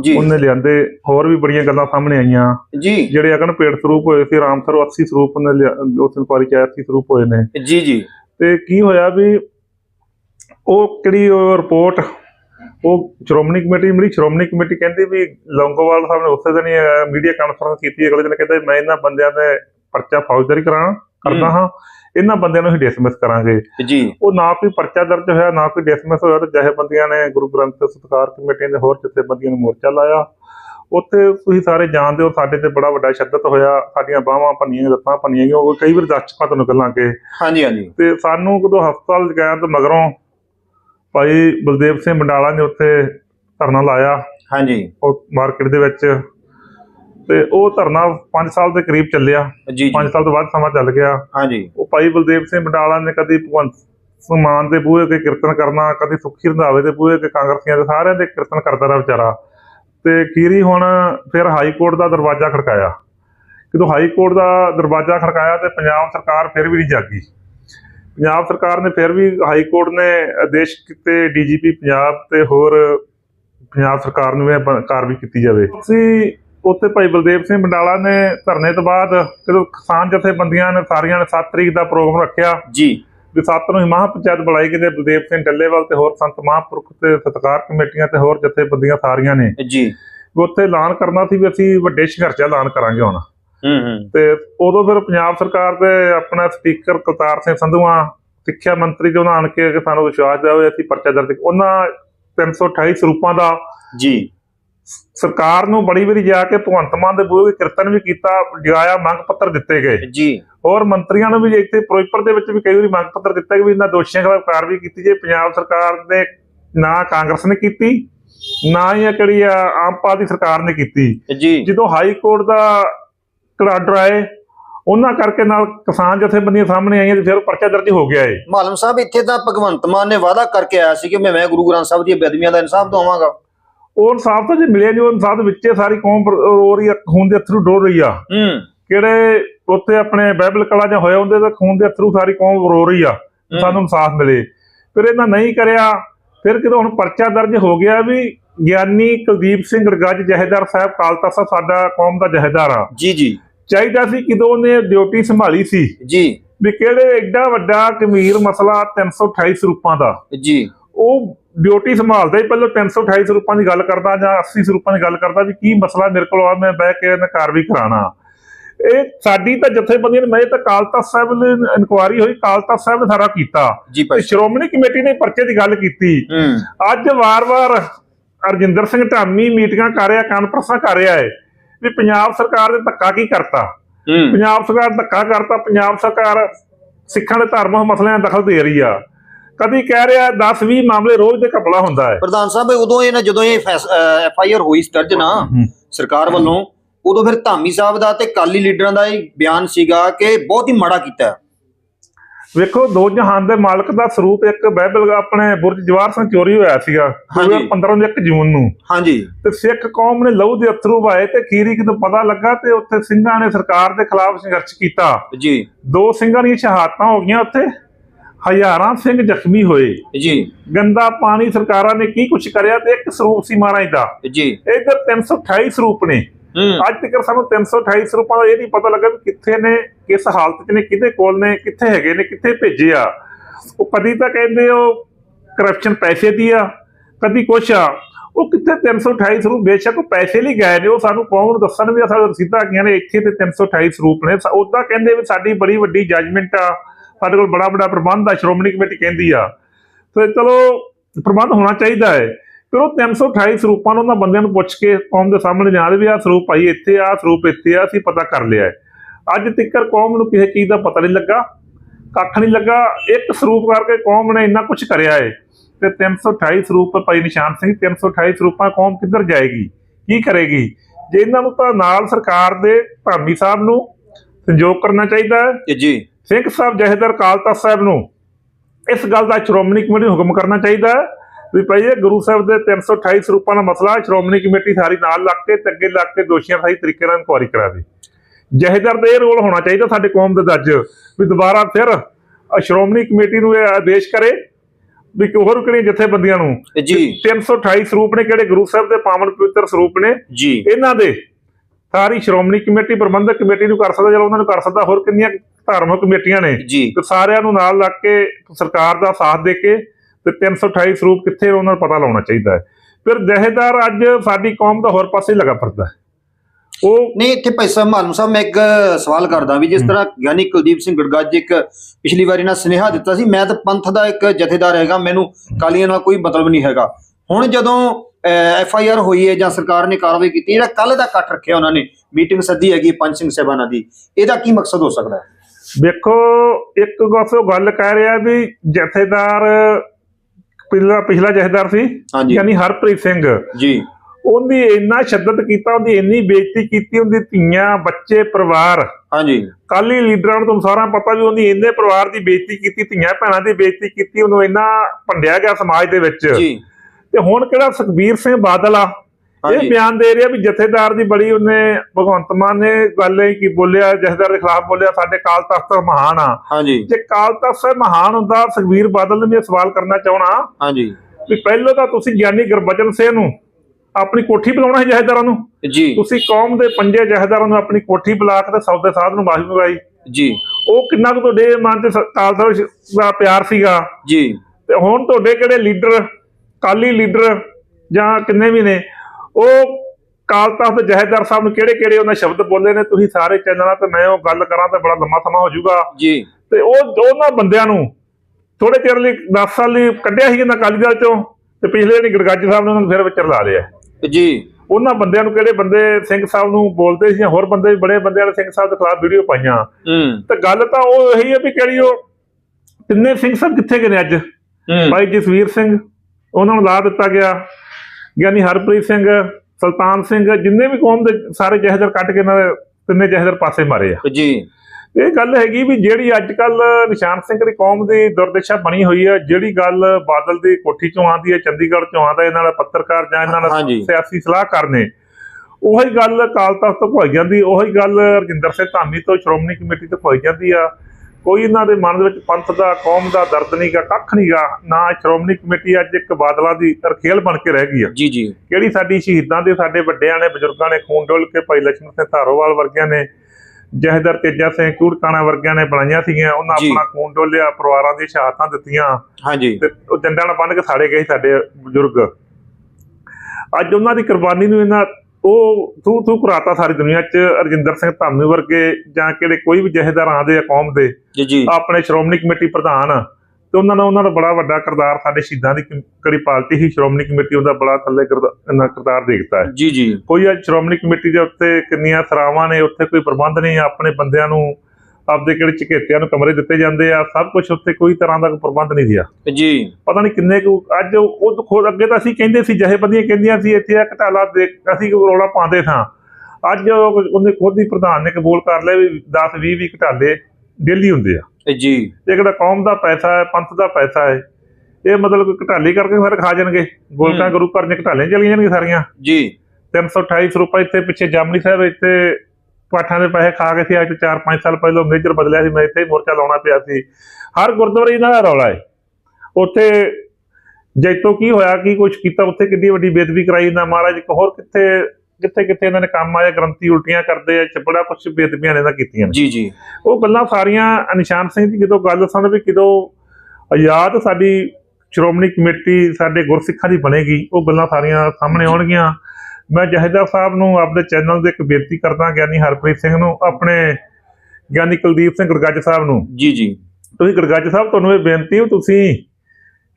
ਜੀ। ਉਹਨੇ ਲਿਆਂਦੇ ਹੋਰ ਵੀ ਬੜੀਆਂ ਗੱਲਾਂ ਸਾਹਮਣੇ ਆਈਆਂ। ਜੀ। ਜਿਹੜੇ ਅਗਨ ਪੇੜ ਸਰੂਪ ਹੋਏ ਸੀ ਰਾਮਸਰ 80 ਸਰੂਪ ਨੇ ਉਸ ਇਨਕੁਆਰੀ ਚ 80 ਸਰੂਪ ਹੋਏ ਨੇ। ਜੀ ਜੀ। ਤੇ ਕੀ ਹੋਇਆ ਵੀ ਉਹ ਕਿਹੜੀ ਰਿਪੋਰਟ ਉਹ ਸ਼੍ਰੋਮਣੀ ਕਮੇਟੀ ਮਿਲੀ ਸ਼੍ਰੋਮਣੀ ਕਮੇਟੀ ਕਹਿੰਦੀ ਵੀ ਲੌਂਗੋਵਾਲ ਸਾਹਿਬ ਨੇ ਉਸੇ ਦਿਨ ਮੀਡੀਆ ਕਾਨਫਰੰਸ ਕੀਤੀ ਅਗਲੇ ਦਿਨ ਕਹਿੰਦੇ ਮੈਂ ਇਹਨਾਂ ਬੰਦਿਆਂ ਦੇ ਪਰਚਾ ਫੌਜਦਾਰੀ ਕਰਾਂ ਕਰਦਾ ਹੂੰ। ਇਹਨਾਂ ਬੰਦਿਆਂ ਨੂੰ ਹੀ ਡਿਸਮਿਸ ਕਰਾਂਗੇ। ਜੀ। ਉਹ ਨਾ ਕੋਈ ਪਰਚਾ ਦਰਜ ਹੋਇਆ ਨਾ ਕੋਈ ਡਿਸਮਿਸ ਹੋਇਆ ਤੇ ਜਥੇਬੰਦੀਆਂ ਨੇ ਗੁਰੂ ਗ੍ਰੰਥ ਸਾਹਿਬ ਸਤਕਾਰ ਕਮੇਟੀਆਂ ਦੇ ਹੋਰ ਜਥੇਬੰਦੀਆਂ ਨੇ ਮੋਰਚਾ ਲਾਇਆ। ਉੱਥੇ ਤੁਸੀਂ ਸਾਰੇ ਜਾਣਦੇ ਹੋ ਸਾਡੇ ਤੇ ਬੜਾ ਵੱਡਾ ਸ਼ੱਦਤ ਹੋਇਆ ਸਾਡੀਆਂ ਬਾਹਾਂ ਭੰਨੀਆਂ ਲੱਤਾਂ ਭੰਨੀਆਂ ਗਈਆਂ ਉਹ ਕਈ ਵਾਰ ਦੱਸ ਚੁੱਕਾ ਤੁਹਾਨੂੰ ਗੱਲਾਂ ਕਿ ਹਾਂਜੀ ਹਾਂਜੀ। ਤੇ ਸਾਨੂੰ ਕਦੋਂ ਹਸਪਤਾਲ ਚ ਗਿਆ ਤਾਂ ਮਗਰੋਂ ਭਾਈ ਬਲਦੇਵ ਸਿੰਘ ਬੰਡਾਲਾ ਨੇ ਉੱਥੇ ਧਰਨਾ ਲਾਇਆ। ਹਾਂਜੀ। ਉਹ ਮਾਰਕੀਟ ਦੇ ਵਿੱਚ ਤੇ ਉਹ ਧਰਨਾ 5 ਸਾਲ ਦੇ ਕਰੀਬ ਚੱਲਿਆ। ਜੀ 5 ਜੀ ਸਾਲ ਤੋਂ ਬਾਅਦ ਸਮਾਂ ਚੱਲ ਗਿਆ। ਹਾਂਜੀ। ਉਹ ਭਾਈ ਬਲਦੇਵ ਸਿੰਘ ਬੰਡਾਲਾ ਨੇ ਕਦੀ ਭਗਵੰਤ ਸਿੰਘ ਮਾਨ ਦੇ ਬੂਹੇ ਤੇ ਕੀਰਤਨ ਕਰਨਾ ਕਦੀ ਸੁਖੀ ਰੰਧਾਵੇ ਦੇ ਬੂਹੇ ਤੇ ਕਾਂਗਰਸੀਆਂ ਦੇ ਸਾਰਿਆਂ ਦੇ ਕੀਰਤਨ ਕਰਦਾ ਰਿਹਾ ਵਿਚਾਰਾ। ਤੇ ਖੀਰੀ ਹੁਣ ਫਿਰ ਹਾਈ ਕੋਰਟ ਦਾ ਦਰਵਾਜ਼ਾ ਖੜਕਾਇਆ। ਜਦੋਂ ਹਾਈ ਕੋਰਟ ਦਾ ਦਰਵਾਜ਼ਾ ਖੜਕਾਇਆ ਤੇ ਪੰਜਾਬ ਸਰਕਾਰ ਫਿਰ ਵੀ ਨਹੀਂ ਜਾਗੀ। ਪੰਜਾਬ ਸਰਕਾਰ ਨੇ ਫਿਰ ਵੀ ਹਾਈ ਕੋਰਟ ਨੇ ਆਦੇਸ਼ ਕੀਤੇ ਡੀਜੀਪੀ ਪੰਜਾਬ ਤੇ ਹੋਰ ਪੰਜਾਬ ਸਰਕਾਰ ਨੂੰ ਇਹ ਕਾਰਵਾਈ ਕੀਤੀ ਜਾਵੇ। ਅਸੀਂ ਉੱਥੇ ਭਾਈ ਬਲਦੇਵ ਸਿੰਘ ਬੰਡਾਲਾ ਨੇ ਧਰਨੇ ਤੋਂ ਬਾਅਦ ਜਦੋਂ ਕਿਸਾਨ ਜਥੇਬੰਦੀਆਂ ਨੇ ਸਾਰੀਆਂ ਨੇ 7 ਤਰੀਕ ਦਾ ਪ੍ਰੋਗਰਾਮ ਰੱਖਿਆ ਜੀ। ਵੀ 7 ਨੂੰ ਮਹਾਂ ਪੰਚਾਇਤ ਬੁਲਾਈ ਗਈ ਤੇ ਬਲਦੇਵ ਸਿੰਘ ਡੱਲੇਵਾਲ ਤੇ ਹੋਰ ਸੰਤ ਮਹਾਂਪੁਰਖ ਤੇ ਸਤਕਾਰ ਕਮੇਟੀਆਂ ਤੇ ਹੋਰ ਜਥੇਬੰਦੀਆਂ ਸਾਰੀਆਂ ਨੇ। ਜੀ। ਉੱਥੇ ਐਲਾਨ ਕਰਨਾ ਸੀ ਵੀ ਅਸੀਂ ਵੱਡੇ ਸੰਘਰਸ਼ ਐਲਾਨ ਕਰਾਂਗੇ ਹੁਣ। ਹੂੰ ਹੂੰ। ਤੇ ਉਦੋਂ ਫਿਰ ਪੰਜਾਬ ਸਰਕਾਰ ਦੇ ਆਪਣਾ ਸਪੀਕਰ ਕੁਲਤਾਰ ਸਿੰਘ ਸੰਧੂਆ ਸਿੱਖਿਆ ਮੰਤਰੀ ਜੋ ਆਣ ਕੇ ਸਾਨੂੰ ਵਿਸ਼ਵਾਸ ਦਿਵਾਵੇ ਅਸੀਂ ਪਰਚਾ ਦਰਜ ਉਹਨਾਂ 328 ਸਰੂਪਾਂ ਦਾ ਜੀ। ਸਰਕਾਰ ਨੂੰ ਬੜੀ ਵਾਰੀ ਜਾ ਕੇ ਭਗਵੰਤ ਮਾਨ ਦੇ ਬੂਹੇ ਕੀਰਤਨ ਵੀ ਕੀਤਾ ਜਗਾਇਆ ਮੰਗ ਪੱਤਰ ਦਿੱਤੇ ਗਏ। ਜੀ। ਹੋਰ ਮੰਤਰੀਆਂ ਨੂੰ ਵੀ ਇੱਥੇ ਫਿਰੋਜ਼ਪੁਰ ਦੇ ਵਿੱਚ ਵੀ ਕਈ ਵਾਰੀ ਮੰਗ ਪੱਤਰ ਦਿੱਤਾ ਕਿ ਵੀ ਇਹਨਾਂ ਦੋਸ਼ੀਆਂ ਖਿਲਾਫ ਕਾਰਵਾਈ ਕੀਤੀ ਜੇ ਪੰਜਾਬ ਸਰਕਾਰ ਨੇ ਨਾ ਕਾਂਗਰਸ ਨੇ ਕੀਤੀ ਨਾ ਹੀ ਕਿਹੜੀ ਆ ਆਮ ਪਾਰਟੀ ਸਰਕਾਰ ਨੇ ਕੀਤੀ। ਜੀ। ਜਦੋਂ ਹਾਈ ਕੋਰਟ ਦਾ ਆਰਡਰ ਆਏ ਉਹਨਾਂ ਕਰਕੇ ਨਾਲ ਕਿਸਾਨ ਜਥੇਬੰਦੀਆਂ ਸਾਹਮਣੇ ਆਈਆਂ ਤੇ ਫਿਰ ਪਰਚਾ ਦਰਜ ਹੋ ਗਿਆ ਏ। ਮਾਲਮ ਸਾਹਿਬ ਇੱਥੇ ਤਾਂ ਭਗਵੰਤ ਮਾਨ ਨੇ ਵਾਅਦਾ ਕਰਕੇ ਆਇਆ ਸੀ ਕਿ ਮੈਂ ਮੈਂ ਗੁਰੂ ਗ੍ਰੰਥ ਸਾਹਿਬ ਦੀਆਂ ਬੇਦਮੀਆਂ ਦਾ ਇਨਸਾਫ ਦਵਾਵਾਂਗਾ ਉਹ ਇਨਸਾਫ ਤਾਂ ਜੇ ਮਿਲਿਆ ਨਹੀਂ ਉਹ ਇਨਸਾਫ ਦੇ ਵਿੱਚੇ ਸਾਰੀ ਕੌਮ ਰੋ ਰਹੀ ਆ ਖੂਨ ਦੇ ਅਥਰੂ ਡੋਲ ਰਹੀ ਆ। ਹੂੰ। ਕਿਹੜੇ ਉੱਥੇ ਆਪਣੇ ਬਾਈਬਲ ਕਲਾ ਜਾਂ ਹੋਇਆ ਹੁੰਦੇ ਤਾਂ ਖੂਨ ਦੇ ਅਥਰੂ ਸਾਰੀ ਕੌਮ ਰੋ ਰਹੀ ਆ ਸਾਨੂੰ ਇਨਸਾਫ ਮਿਲੇ। ਫਿਰ ਇਹਨਾਂ ਨਹੀਂ ਕਰਿਆ ਫਿਰ ਜਦੋਂ ਹੁਣ ਪਰਚਾ ਦਰਜ ਹੋ ਗਿਆ ਵੀ ਗਿਆਨੀ ਕੁਲਦੀਪ ਸਿੰਘ ਗੜਗੱਜ ਜਹੇਦਾਰ ਸਾਹਿਬ ਕਾਲ ਤਖਤ ਸਾਹਿਬ ਸਾਡਾ ਕੌਮ ਦਾ ਜਹੇਦਾਰ ਆ। ਜੀ ਜੀ। ਚਾਹੀਦਾ ਸੀ ਕਿਦੋਂ ਉਹਨੇ ਡਿਊਟੀ ਸੰਭਾਲੀ ਸੀ। ਜੀ। ਵੀ ਕਿਹੜੇ ਐਡਾ ਵੱਡਾ ਗੰਭੀਰ ਮਸਲਾ 328 ਸਰੂਪਾਂ ਦਾ। ਜੀ। ਉਹ ਡਿਊਟੀ ਸੰਭਾਲਦਾ ਹੀ ਪਹਿਲਾਂ 328 ਸਰੂਪਾਂ ਦੀ ਗੱਲ ਕਰਦਾ ਜਾਂ 80 ਸਰੂਪਾਂ ਦੀ ਗੱਲ ਕਰਦਾ ਵੀ ਕੀ ਮਸਲਾ ਮੇਰੇ ਕੋਲ ਆ ਮੈਂ ਬਹਿ ਕੇ ਇਹਨਾਂ ਕਾਰਵਾਈ ਕਰਾਣਾ। ਇਹ ਸਾਡੀ ਤਾਂ ਜਥੇਬੰਦੀਆਂ ਨੇ ਮੈਂ ਤਾਂ ਕਾਲ ਤਖਤ ਸਾਹਿਬ ਨੇ ਇਨਕੁਆਰੀ ਹੋਈ ਕਾਲ ਤਖਤ ਸਾਹਿਬ ਨੇ ਸਾਰਾ ਕੀਤਾ। ਤੇ ਸ਼੍ਰੋਮਣੀ ਕਮੇਟੀ ਨੇ ਪਰਚੇ ਦੀ ਗੱਲ ਕੀਤੀ। ਅੱਜ ਵਾਰ-ਵਾਰ ਅਰਜਿੰਦਰ ਸਿੰਘ ਧਾਮੀ ਮੀਟਿੰਗਾਂ ਕਰ ਰਿਹਾ ਕਾਨਫਰੰਸਾਂ ਕਰ ਰਿਹਾ ਹੈ ਵੀ ਪੰਜਾਬ ਸਰਕਾਰ ਨੇ ਧੱਕਾ ਕੀ ਕਰਤਾ? ਪੰਜਾਬ ਸਰਕਾਰ ਧੱਕਾ ਕਰਤਾ ਪੰਜਾਬ ਸਰਕਾਰ ਸਿੱਖਾਂ ਦੇ ਧਾਰਮਿਕ ਮਸਲਿਆਂ 'ਚ ਦਖਲ ਦੇ ਰਹੀ ਆ। ਕਦੀ ਕਹਿ ਰਿਹਾ 10 20 ਮਾਮਲੇ ਰੋਜ਼ ਦੇ ਕਪੜਾ ਹੁੰਦਾ ਹੈ। ਪ੍ਰਧਾਨ ਸਾਹਿਬ ਉਦੋਂ ਇਹ ਨਾ ਜਦੋਂ ਇਹ ਐਫ ਆਈ ਆਰ ਹੋਈ ਦਰਜ ਨਾ ਸਰਕਾਰ ਵੱਲੋਂ ਉਦੋਂ ਫਿਰ ਧਾਮੀ ਸਾਹਿਬ ਦਾ ਤੇ ਕਾਲੀ ਲੀਡਰਾਂ ਦਾ ਇਹ ਬਿਆਨ ਸੀਗਾ ਕਿ ਬਹੁਤ ਹੀ ਮਾੜਾ ਕੀਤਾ। ਵੇਖੋ ਦੋ ਜਹਾਨ ਦੇ ਮਾਲਕ ਦਾ ਸਰੂਪ ਇੱਕ ਬਾਈਬਲ ਆਪਣੇ ਬੁਰਜ ਜਵਾਰ ਸਿੰਘ ਚੋਰੀ ਹੋਇਆ ਸੀਗਾ ਹਾਂਜੀ। 2015 ਨੂੰ 1 ਜੂਨ ਨੂੰ। ਹਾਂਜੀ। ਤੇ ਸਿੱਖ ਕੌਮ ਨੇ ਲਹੂ ਦੇ ਅਥਰੂ ਵਹਾਏ ਤੇ ਖੀਰੀ ਕਿਤੇ ਪਤਾ ਲੱਗਾ ਤੇ ਉੱਥੇ ਸਿੰਘਾਂ ਨੇ ਸਰਕਾਰ ਦੇ ਖਿਲਾਫ ਸੰਘਰਸ਼ ਕੀਤਾ। ਜੀ। ਦੋ ਸਿੰਘਾਂ ਦੀਆਂ ਸ਼ਹਾਦਤਾਂ ਹੋ ਗਈਆਂ ਉੱਥੇ। ਹਜ਼ਾਰਾਂ ਸਿੰਘ ਜ਼ਖਮੀ ਹੋਏ। ਜੀ। ਗੰਦਾ ਪਾਣੀ ਸਰਕਾਰਾਂ ਨੇ ਕੀ ਕੁਛ ਕਰਿਆ ਤੇ ਇੱਕ ਸਰੂਪ ਸੀ ਮਹਾਰਾਜ ਦਾ? ਜੀ। ਇਧਰ 328 ਸਰੂਪ ਨੇ। ਅੱਜ ਤੱਕ ਸਾਨੂੰ 328 ਸਰੂਪਾਂ ਦਾ ਇਹ ਨਹੀਂ ਪਤਾ ਲੱਗਾ ਵੀ ਕਿੱਥੇ ਨੇ ਕਿਸ ਹਾਲਤ 'ਚ ਨੇ ਕਿਹਦੇ ਕੋਲ ਨੇ ਕਿੱਥੇ ਹੈਗੇ ਨੇ ਕਿੱਥੇ ਭੇਜੇ ਆ। ਉਹ ਕਦੀ ਤਾਂ ਕਹਿੰਦੇ ਉਹ ਕਰਪਸ਼ਨ ਪੈਸੇ ਦੀ ਆ ਕਦੀ ਕੁਛ ਆ। ਉਹ ਕਿੱਥੇ 328 ਸਰੂਪ ਬੇਸ਼ੱਕ ਪੈਸੇ ਲਈ ਗਏ ਨੇ ਉਹ ਸਾਨੂੰ ਨੂੰ ਦੱਸਣ ਵੀ ਸਾਡੇ ਰਸੀਦਾਂ ਗਈਆਂ ਨੇ ਇੱਥੇ ਤੇ 328 ਸਰੂਪ ਨੇ। ਉਦਾਂ ਕਹਿੰਦੇ ਵੀ ਸਾਡੀ ਬੜੀ ਵੱਡੀ ਜੱਜਮੈਂਟ ਆ। ਸਾਡੇ ਕੋਲ ਬੜਾ ਵੱਡਾ ਪ੍ਰਬੰਧ ਆ, ਸ਼੍ਰੋਮਣੀ ਕਮੇਟੀ ਕਹਿੰਦੀ ਆ। ਤੇ ਚਲੋ, ਪ੍ਰਬੰਧ ਹੋਣਾ ਚਾਹੀਦਾ ਹੈ। ਫਿਰ ਉਹ 328 ਸਰੂਪਾਂ ਨੂੰ ਉਹਨਾਂ ਬੰਦਿਆਂ ਨੂੰ ਪੁੱਛ ਕੇ ਕੌਮ ਦੇ ਸਾਹਮਣੇ ਲਿਆ ਵੀ ਆਹ ਸਰੂਪ ਭਾਈ ਇੱਥੇ ਆ, ਸਰੂਪ ਇੱਥੇ ਆ, ਅਸੀਂ ਪਤਾ ਕਰ ਲਿਆ ਅੱਜ ਤੱਕਰ ਕੌਮ ਨੂੰ ਕਿਸੇ ਚੀਜ਼ ਦਾ ਪਤਾ ਨਹੀਂ ਲੱਗਾ, ਕੱਖ ਨਹੀਂ ਲੱਗਾ, ਇੱਕ ਸਰੂਪ ਕਰਕੇ ਕੌਮ ਨੇ ਇੰਨਾ ਕੁਝ ਕਰਿਆ ਹੈ। ਤੇ 328 ਸਰੂਪ ਭਾਈ ਨਿਸ਼ਾਨ ਸਿੰਘ 328 ਸਰੂਪਾਂ ਕੌਮ ਕਿੱਧਰ ਜਾਏਗੀ, ਕੀ ਕਰੇਗੀ? ਜੇ ਇਹਨਾਂ ਨੂੰ ਤਾਂ ਨਾਲ ਸਰਕਾਰ ਦੇ ਧਾਮੀ ਸਾਹਿਬ ਨੂੰ ਸੰਯੋਗ ਕਰਨਾ ਚਾਹੀਦਾ ਹੈ। ਜੀ। ਸਿੰਘ ਸਾਹਿਬ ਜਹੇਦਾਰ ਅਕਾਲ ਤਖਤ ਸਾਹਿਬ ਨੂੰ। ਇਸ ਗੱਲ ਦਾ ਸ਼੍ਰੋਮਣੀ ਕਮੇਟੀ ਨੂੰ ਹੁਕਮ ਕਰਨਾ ਚਾਹੀਦਾ ਵੀ ਭਾਈ ਇਹ ਗੁਰੂ ਸਾਹਿਬ ਦੇ 328 ਸਰੂਪਾਂ ਦਾ ਮਸਲਾ ਸ਼੍ਰੋਮਣੀ ਕਮੇਟੀ ਸਾਰੀ ਨਾਲ ਲੱਗ ਕੇ ਤੇ ਅੱਗੇ ਲੱਗ ਕੇ ਦੋਸ਼ੀਆਂ ਸਹੀ ਤਰੀਕੇ ਨਾਲ ਇਨਕੁਆਰੀ ਕਰਾਵੇ। ਜਹੇਦਾਰ ਦਾ ਰੋਲ ਹੋਣਾ ਚਾਹੀਦਾ ਸਾਡੇ ਕੌਮ ਦੇ ਦੱਜ ਵੀ ਦੁਬਾਰਾ ਫਿਰ ਸ਼੍ਰੋਮਣੀ ਕਮੇਟੀ ਨੂੰ ਇਹ ਆਦੇਸ਼ ਕਰੇ ਵੀ ਹੋਰ ਕਿਹੜੀਆਂ ਜਥੇਬੰਦੀਆਂ ਨੂੰ ਜੀ। 328 ਸਰੂਪ ਨੇ ਕਿਹੜੇ ਗੁਰੂ ਸਾਹਿਬ ਦੇ ਪਾਵਨ ਪਵਿੱਤਰ ਸਰੂਪ ਨੇ ਜੀ। ਇਹਨਾਂ ਦੇ ਸਾਰੀ ਸ਼੍ਰੋਮਣੀ ਕਮੇਟੀ ਪ੍ਰਬੰਧਕ ਕਮੇਟੀ ਨੂੰ ਕਰ ਸਕਦਾ ਚਲੋ ਉਹਨਾਂ ਨੂੰ ਕਰ ਸਕਦਾ ਹੋਰ ਕਿੰਨੀਆਂ ਧਾਰਮਿਕ ਕਮੇਟੀਆਂ ਨੇ? ਤੇ ਸਾਰਿਆਂ ਨੂੰ ਨਾਲ ਲੱਗ ਕੇ ਸਰਕਾਰ ਦਾ ਸਾਥ ਦੇ ਕੇ ਤੇ 328 ਸਰੂਪ ਕਿੱਥੇ ਉਹਨਾਂ ਨੂੰ ਪਤਾ ਲਾਉਣਾ ਚਾਹੀਦਾ ਹੈ। ਫਿਰ ਜਹੇਦਾਰ ਅੱਜ ਸਾਡੀ ਕੌਮ ਦਾ ਹੋਰ ਪਾਸੇ ਲਗਾ ਫਿਰਦਾ ਉਹ ਨਹੀਂ ਇੱਥੇ ਭਾਈ ਸਾਹਿਬ ਮਾਲਮ ਸਾਹਿਬ ਮੈਂ ਇੱਕ ਸਵਾਲ ਕਰਦਾ ਵੀ ਜਿਸ ਤਰ੍ਹਾਂ ਗਿਆਨੀ ਕੁਲਦੀਪ ਸਿੰਘ ਗੜਗੱਜ ਇੱਕ ਪਿਛਲੀ ਵਾਰੀ ਨਾਲ ਸੁਨੇਹਾ ਦਿੱਤਾ ਸੀ ਮੈਂ ਤਾਂ ਪੰਥ ਦਾ ਇੱਕ ਜਥੇਦਾਰ ਹੈਗਾ ਮੈਨੂੰ ਕਾਲੀਆਂ ਨਾਲ ਕੋਈ ਮਤਲਬ ਨਹੀਂ ਹੈਗਾ। ਹੁਣ ਜਦੋਂ ਐਫ ਆਈ ਆਰ ਹੋਈ ਹੈ ਜਾਂ ਸਰਕਾਰ ਨੇ ਕਾਰਵਾਈ ਕੀਤੀ ਜਿਹੜਾ ਕੱਲ ਦਾ ਕੱਟ ਰੱਖਿਆ ਉਹਨਾਂ ਨੇ ਮੀਟਿੰਗ ਸੱਦੀ ਹੈਗੀ ਪੰਜ ਸਿੰਘ ਸਾਹਿਬਾਨਾਂ ਦੀ। ਇਹਦਾ ਕੀ ਮਕਸਦ ਹੋ ਸਕਦਾ ਹੈ? ਵੇਖੋ ਇੱਕ ਪਾਸੋਂ ਗੱਲ ਕਹਿ ਰਿਹਾ ਵੀ ਜਥੇਦਾਰ ਪਿਛਲਾ ਪਿਛਲਾ ਜਥੇਦਾਰ ਸੀ ਯਾਨੀ ਹਰਪ੍ਰੀਤ ਸਿੰਘ। ਜੀ। ਉਹਦੀ ਇੰਨਾ ਸ਼ੱਦਤ ਕੀਤਾ ਉਹਦੀ ਇੰਨੀ ਬੇਇੱਜ਼ਤੀ ਕੀਤੀ ਉਹਦੀ ਧੀਆਂ ਬੱਚੇ ਪਰਿਵਾਰ। ਹਾਂਜੀ। ਕਾਲੀ ਲੀਡਰਾਂ ਨੂੰ ਤੁਹਾਨੂੰ ਸਾਰਾ ਪਤਾ ਵੀ ਉਹਦੀ ਇੰਨੇ ਪਰਿਵਾਰ ਦੀ ਬੇਇੱਜ਼ਤੀ ਕੀਤੀ ਧੀਆਂ ਭੈਣਾਂ ਦੀ ਬੇਇੱਜ਼ਤੀ ਕੀਤੀ ਉਹਨੂੰ ਇੰਨਾ ਭੰਡਿਆ ਗਿਆ ਸਮਾਜ ਦੇ ਵਿੱਚ। ਜੀ। ਤੇ ਹੁਣ ਕਿਹੜਾ ਸੁਖਬੀਰ ਸਿੰਘ ਬਾਦਲ ਆ? ਇਹ ਬਿਆਨ ਦੇ ਰਿਹਾ ਵੀ ਜਥੇਦਾਰ ਦੀ ਬੜੀ ਉਹਨੇ ਭਗਵੰਤ ਮਾਨ ਨੇ ਗੱਲ ਇਹ ਕੀ ਬੋਲਿਆ ਜਥੇਦਾਰ ਦੇ ਖਿਲਾਫ ਬੋਲਿਆ ਸਾਡੇ ਕਾਲ ਤਖਤ ਮਹਾਨ ਆ। ਜੇ ਕਾਲ ਤਖਤ ਮਹਾਨ ਹੁੰਦਾ ਸੁਖਬੀਰ ਬਾਦਲ ਨੂੰ ਇਹ ਸਵਾਲ ਕਰਨਾ ਚਾਹਣਾ ਹਾਂਜੀ। ਵੀ ਪਹਿਲਾਂ ਤਾਂ ਤੁਸੀਂ ਗਿਆਨੀ ਗੁਰਬਚਨ ਸਿੰਘ ਨੂੰ ਆਪਣੀ ਕੋਠੀ ਬੁਲਾਉਣਾ ਹੈ ਜਥੇਦਾਰਾਂ ਨੂੰ? ਜੀ। ਤੁਸੀਂ ਕੌਮ ਦੇ ਪੰਜੇ ਜਥੇਦਾਰਾਂ ਨੂੰ ਆਪਣੀ ਕੋਠੀ ਬੁਲਾ ਕੇ ਤੇ ਸੌਦੇ ਸਾਧ ਨੂੰ ਮਾਫੀ ਮੰਗਾਈ। ਜੀ। ਉਹ ਕਿੰਨਾ ਕੁ ਤੁਹਾਡੇ ਮਨ ਸ- ਕਾਲ ਦਾ ਪਿਆਰ ਸੀਗਾ? ਜੀ। ਤੇ ਹੁਣ ਤੁਹਾਡੇ ਕਿਹੜੇ ਲੀਡਰ ਕਾਲੀ ਲੀਡਰ ਜਾਂ ਕਿੰਨੇ ਵੀ ਨੇ ਉਹ ਕਾਲ ਤਖਤ ਜਹੇਦਾਰ ਸਾਹਿਬ ਨੂੰ ਕਿਹੜੇ ਕਿਹੜੇ ਉਹਨਾਂ ਸ਼ਬਦ ਬੋਲੇ ਨੇ ਤੁਸੀਂ ਸਾਰੇ ਚੈਨਲਾਂ ਤੇ ਮੈਂ ਉਹ ਗੱਲ ਕਰਾਂ ਤਾਂ ਬੜਾ ਲੰਮਾ ਸਮਾਂ ਹੋ ਜਾਊਗਾ। ਜੀ। ਤੇ ਉਹ ਉਹਨਾਂ ਬੰਦਿਆਂ ਨੂੰ ਥੋੜੇ ਚਿਰ ਲਈ 10 ਸਾਲ ਲਈ ਕੱਢਿਆ ਸੀ ਇਹਨਾਂ ਅਕਾਲੀ ਦਲ ਚੋਂ ਤੇ ਪਿਛਲੇ ਜਿਹੜੀ ਗੜਗੱਜ ਸਾਹਿਬ ਨੇ ਉਹਨਾਂ ਨੂੰ ਫਿਰ ਵਿੱਚ ਰਲਾ ਲਿਆ। ਜੀ। ਉਹਨਾਂ ਬੰਦਿਆਂ ਨੂੰ ਕਿਹੜੇ ਬੰਦੇ ਸਿੰਘ ਸਾਹਿਬ ਨੂੰ ਬੋਲਦੇ ਸੀ ਜਾਂ ਹੋਰ ਬੰਦੇ ਵੀ ਬੜੇ ਬੰਦਿਆਂ ਨੇ ਸਿੰਘ ਸਾਹਿਬ ਦੇ ਖਿਲਾਫ ਵੀਡੀਓ ਪਾਈਆਂ। ਤੇ ਗੱਲ ਤਾਂ ਉਹ ਇਹੀ ਹੈ ਵੀ ਕਿਹੜੀ ਉਹ ਤਿੰਨੇ ਸਿੰਘ ਸਾਹਿਬ ਕਿੱਥੇ ਗਏ ਨੇ ਅੱਜ? ਭਾਈ ਜਸਵੀਰ ਸਿੰਘ ਉਹਨਾਂ ਨੂੰ ਲਾ ਦਿੱਤਾ ਗਿਆ। ਗਿਆਨੀ ਹਰਪ੍ਰੀਤ ਸਿੰਘ ਸੁਲਤਾਨ ਸਿੰਘ ਜਿੰਨੇ ਵੀ ਕੌਮ ਦੇ ਸਾਰੇ ਜਹੇਦਾਰ ਕੱਟ ਕੇ ਇਹਨਾਂ ਦੇ ਤਿੰਨੇ ਜਹੇਦਾਰ ਪਾਸੇ ਮਾਰੇ ਆ। ਜੀ। ਇਹ ਗੱਲ ਹੈਗੀ ਵੀ ਜਿਹੜੀ ਅੱਜ ਕੱਲ ਨਿਸ਼ਾਨ ਸਿੰਘ ਦੀ ਕੌਮ ਦੀ ਦੁਰਦਸ਼ਾ ਬਣੀ ਹੋਈ ਹੈ ਜਿਹੜੀ ਗੱਲ ਬਾਦਲ ਦੀ ਕੋਠੀ ਚੋਂ ਆਉਂਦੀ ਹੈ ਚੰਡੀਗੜ੍ਹ ਚੋਂ ਆਉਂਦਾ ਇਹਨਾਂ ਦਾ ਪੱਤਰਕਾਰ ਜਾਂ ਇਹਨਾਂ ਦਾ। ਸਿਆਸੀ ਸਲਾਹਕਾਰ ਨੇ ਉਹੀ ਗੱਲ ਅਕਾਲ ਤਖਤ ਤੋਂ ਭੁੱਲ ਜਾਂਦੀ ਉਹੀ ਗੱਲ ਰਜਿੰਦਰ ਸਿੰਘ ਧਾਮੀ ਤੋਂ ਸ਼੍ਰੋਮਣੀ ਕਮੇਟੀ ਤੋਂ ਭੁੱਲ ਜਾਂਦੀ ਆ। ਕੋਈ ਇਹਨਾਂ ਦੇ ਮਨ ਦੇ ਵਿੱਚ ਪੰਥ ਦਾ ਕੌਮ ਦਾ ਦਰਦ ਨਹੀਂਗਾ ਕੱਖ ਨਹੀਂਗਾ ਨਾ ਸ਼੍ਰੋਮਣੀ ਕਮੇਟੀ ਅੱਜ ਇੱਕ ਬਾਦਲਾਂ ਦੀ ਤਰਖੇਲ ਬਣ ਕੇ ਰਹਿ ਗਈ ਆ। ਜੀ ਜੀ। ਕਿਹੜੀ ਸਾਡੀ ਸ਼ਹੀਦਾਂ ਦੇ ਸਾਡੇ ਵੱਡਿਆਂ ਨੇ ਬਜ਼ੁਰਗਾਂ ਨੇ ਖੂਨ ਡੋਲ ਕੇ ਭਾਈ ਲక్ష్ਮਣ ਸਿੰਘ ਧਾਰੋਵਾਲ ਵਰਗਿਆਂ ਨੇ ਜਹਦਰ ਤੇਜਾ ਸਿੰਘ ਕੂੜਕਾਣਾ ਵਰਗਿਆਂ ਨੇ ਬਣਾਈਆਂ ਸੀਗੀਆਂ ਉਹਨਾਂ। ਆਪਣਾ ਖੂਨ ਡੋਲਿਆ ਪਰਿਵਾਰਾਂ ਦੀ ਸ਼ਹਾਦਤਾਂ ਦਿੱਤੀਆਂ। ਹਾਂਜੀ। ਤੇ ਉਹ ਜੰਡਾਂ ਨਾਲ ਬੰਨ ਕੇ ਸਾੜੇ ਗਏ ਸਾਡੇ ਬਜ਼ੁਰਗ। ਅੱਜ ਉਹਨਾਂ ਦੀ ਕੁਰਬਾਨੀ ਨੂੰ ਇਹਨਾਂ ਉਹ ਥੂ ਥੂ ਕਰਾਤਾ ਸਾਰੀ ਦੁਨੀਆ 'ਚ ਰਜਿੰਦਰ ਸਿੰਘ ਧਾਮੀ ਵਰਗੇ ਜਾਂ ਕਿਹੜੇ ਕੋਈ ਵੀ ਜਹੇਦਾਰ ਆਂਦੇ ਆ ਕੌਮ ਦੇ ਜੀ ਜੀ। ਆਪਣੇ ਸ਼੍ਰੋਮਣੀ ਕਮੇਟੀ ਪ੍ਰਧਾਨ ਤੇ ਉਹਨਾਂ ਦਾ ਉਹਨਾਂ ਦਾ ਬੜਾ ਵੱਡਾ ਕਿਰਦਾਰ ਸਾਡੇ ਸ਼ਹੀਦਾਂ ਦੀ ਕੜੀ ਪਾਲਟੀ ਹੀ ਸ਼੍ਰੋਮਣੀ ਕਮੇਟੀ ਉਹਦਾ ਬੜਾ ਥੱਲੇ ਕਿਰਦਾਰ ਦੇਖਦਾ ਹੈ। ਜੀ ਜੀ। ਕੋਈ ਅੱਜ ਸ਼੍ਰੋਮਣੀ ਕਮੇਟੀ ਦੇ ਉੱਤੇ ਕਿੰਨੀਆਂ ਸਰਾਵਾਂ ਨੇ ਉੱਥੇ ਕੋਈ ਪ੍ਰਬੰਧ ਨਹੀਂ ਆਪਣੇ ਬੰਦਿਆਂ ਨੂੰ ਆਪਦੇ ਕਿਹੜੇ ਚਕੇਤਿਆਂ ਨੂੰ ਕਮਰੇ ਦਿੱਤੇ ਜਾਂਦੇ ਆ ਸਭ ਕੁਝ ਉੱਥੇ ਕੋਈ ਤਰ੍ਹਾਂ ਦਾ ਪ੍ਰਬੰਧ ਨਹੀਂ ਦਿਆ ਜੀ। ਪਤਾ ਨਹੀਂ ਕਿੰਨੇ ਕੁ ਅੱਜ ਉਹ ਖੁਦ ਅੱਗੇ ਤਾਂ ਅਸੀਂ ਕਹਿੰਦੇ ਸੀ ਜਹੇਬੰਦੀਆਂ ਕਹਿੰਦੀਆਂ ਸੀ ਇੱਥੇ ਆ ਘਟਾਲਾ ਦੇ ਅਸੀਂ ਰੌਲਾ ਪਾਉਂਦੇ ਸਾਂ ਅੱਜ ਉਹ- ਉਹਨੇ ਖੁਦ ਹੀ ਪ੍ਰਧਾਨ ਨੇ ਕਬੂਲ ਕਰ ਲਿਆ ਵੀ 10 20 ਵੀ ਘਟਾਲੇ ਡੇਲੀ ਹੁੰਦੇ ਆ। ਜੀ। ਇਹ ਕਿਹੜਾ ਕੌਮ ਦਾ ਪੈਸਾ ਹੈ ਪੰਥ ਦਾ ਪੈਸਾ ਹੈ ਇਹ ਮਤਲਬ ਘਟਾਲੇ ਕਰਕੇ ਫਿਰ ਖਾ ਜਾਣਗੇ। ਗੋਲਕਾਂ। ਗੁਰੂ ਘਰ ਦੀਆਂ ਘਟਾਲੇ ਚਲੀਆਂ ਜਾਣਗੀਆਂ ਸਾਰੀਆਂ। ਜੀ। 328 ਰੁਪਏ ਇੱਥੇ ਪਿੱਛੇ ਜਾਮਣੀ ਸਾਹਿਬ ਇੱਥੇ ਪਾਠਾਂ ਦੇ ਪੈਸੇ ਖਾ ਕੇ ਸੀ ਅੱਜ ਤੋਂ 4-5 ਸਾਲ ਪਹਿਲਾਂ ਮੇਜਰ ਬਦਲਿਆ ਸੀ ਮੈਂ ਇੱਥੇ ਹੀ ਮੋਰਚਾ ਲਾਉਣਾ ਪਿਆ ਸੀ। ਹਰ ਗੁਰਦੁਆਰੇ ਇਹਨਾਂ ਦਾ ਰੌਲਾ ਹੈ। ਉੱਥੇ ਜੈਤੋ ਕੀ ਹੋਇਆ ਕੀ ਕੁਝ ਕੀਤਾ ਉੱਥੇ ਕਿੰਨੀ ਵੱਡੀ ਬੇਦਬੀ ਕਰਾਈ ਨਾ ਮਹਾਰਾਜ ਇੱਕ ਹੋਰ ਕਿੱਥੇ ਕਿੱਥੇ ਕਿੱਥੇ ਇਹਨਾਂ ਨੇ ਕੰਮ ਆਇਆ ਗ੍ਰੰਥੀ ਉਲਟੀਆਂ ਕਰਦੇ ਆ ਚਪੜਾ ਕੁਝ ਬੇਦਬੀਆਂ ਨੇ ਇਹਨਾਂ ਕੀਤੀਆਂ ਨੇ। ਜੀ ਜੀ। ਉਹ ਗੱਲਾਂ ਸਾਰੀਆਂ ਨਿਸ਼ਾਨ ਸਿੰਘ ਦੀ ਜਦੋਂ ਗੱਲ ਸੁਣ ਵੀ ਕਿਦੋਂ ਆਜ਼ਾਦ ਸਾਡੀ ਸ਼੍ਰੋਮਣੀ ਕਮੇਟੀ ਸਾਡੇ ਗੁਰਸਿੱਖਾਂ ਦੀ ਬਣੇਗੀ ਉਹ ਗੱਲਾਂ ਸਾਰੀਆਂ ਸਾਹਮਣੇ ਆਉਣਗੀਆਂ। ਮੈਂ ਜਹੇਦਾਰ ਸਾਹਿਬ ਨੂੰ ਆਪਣੇ ਚੈਨਲ ਦੇ ਇੱਕ ਬੇਨਤੀ ਕਰਦਾ ਗਿਆਨੀ ਹਰਪ੍ਰੀਤ ਸਿੰਘ ਨੂੰ ਆਪਣੇ ਗਿਆਨੀ ਕੁਲਦੀਪ ਸਿੰਘ ਗੜਗੱਜ ਸਾਹਿਬ ਨੂੰ। ਜੀ ਜੀ। ਤੁਸੀਂ ਗੜਗੱਜ ਸਾਹਿਬ ਤੁਹਾਨੂੰ ਇਹ ਬੇਨਤੀ ਹੈ ਤੁਸੀਂ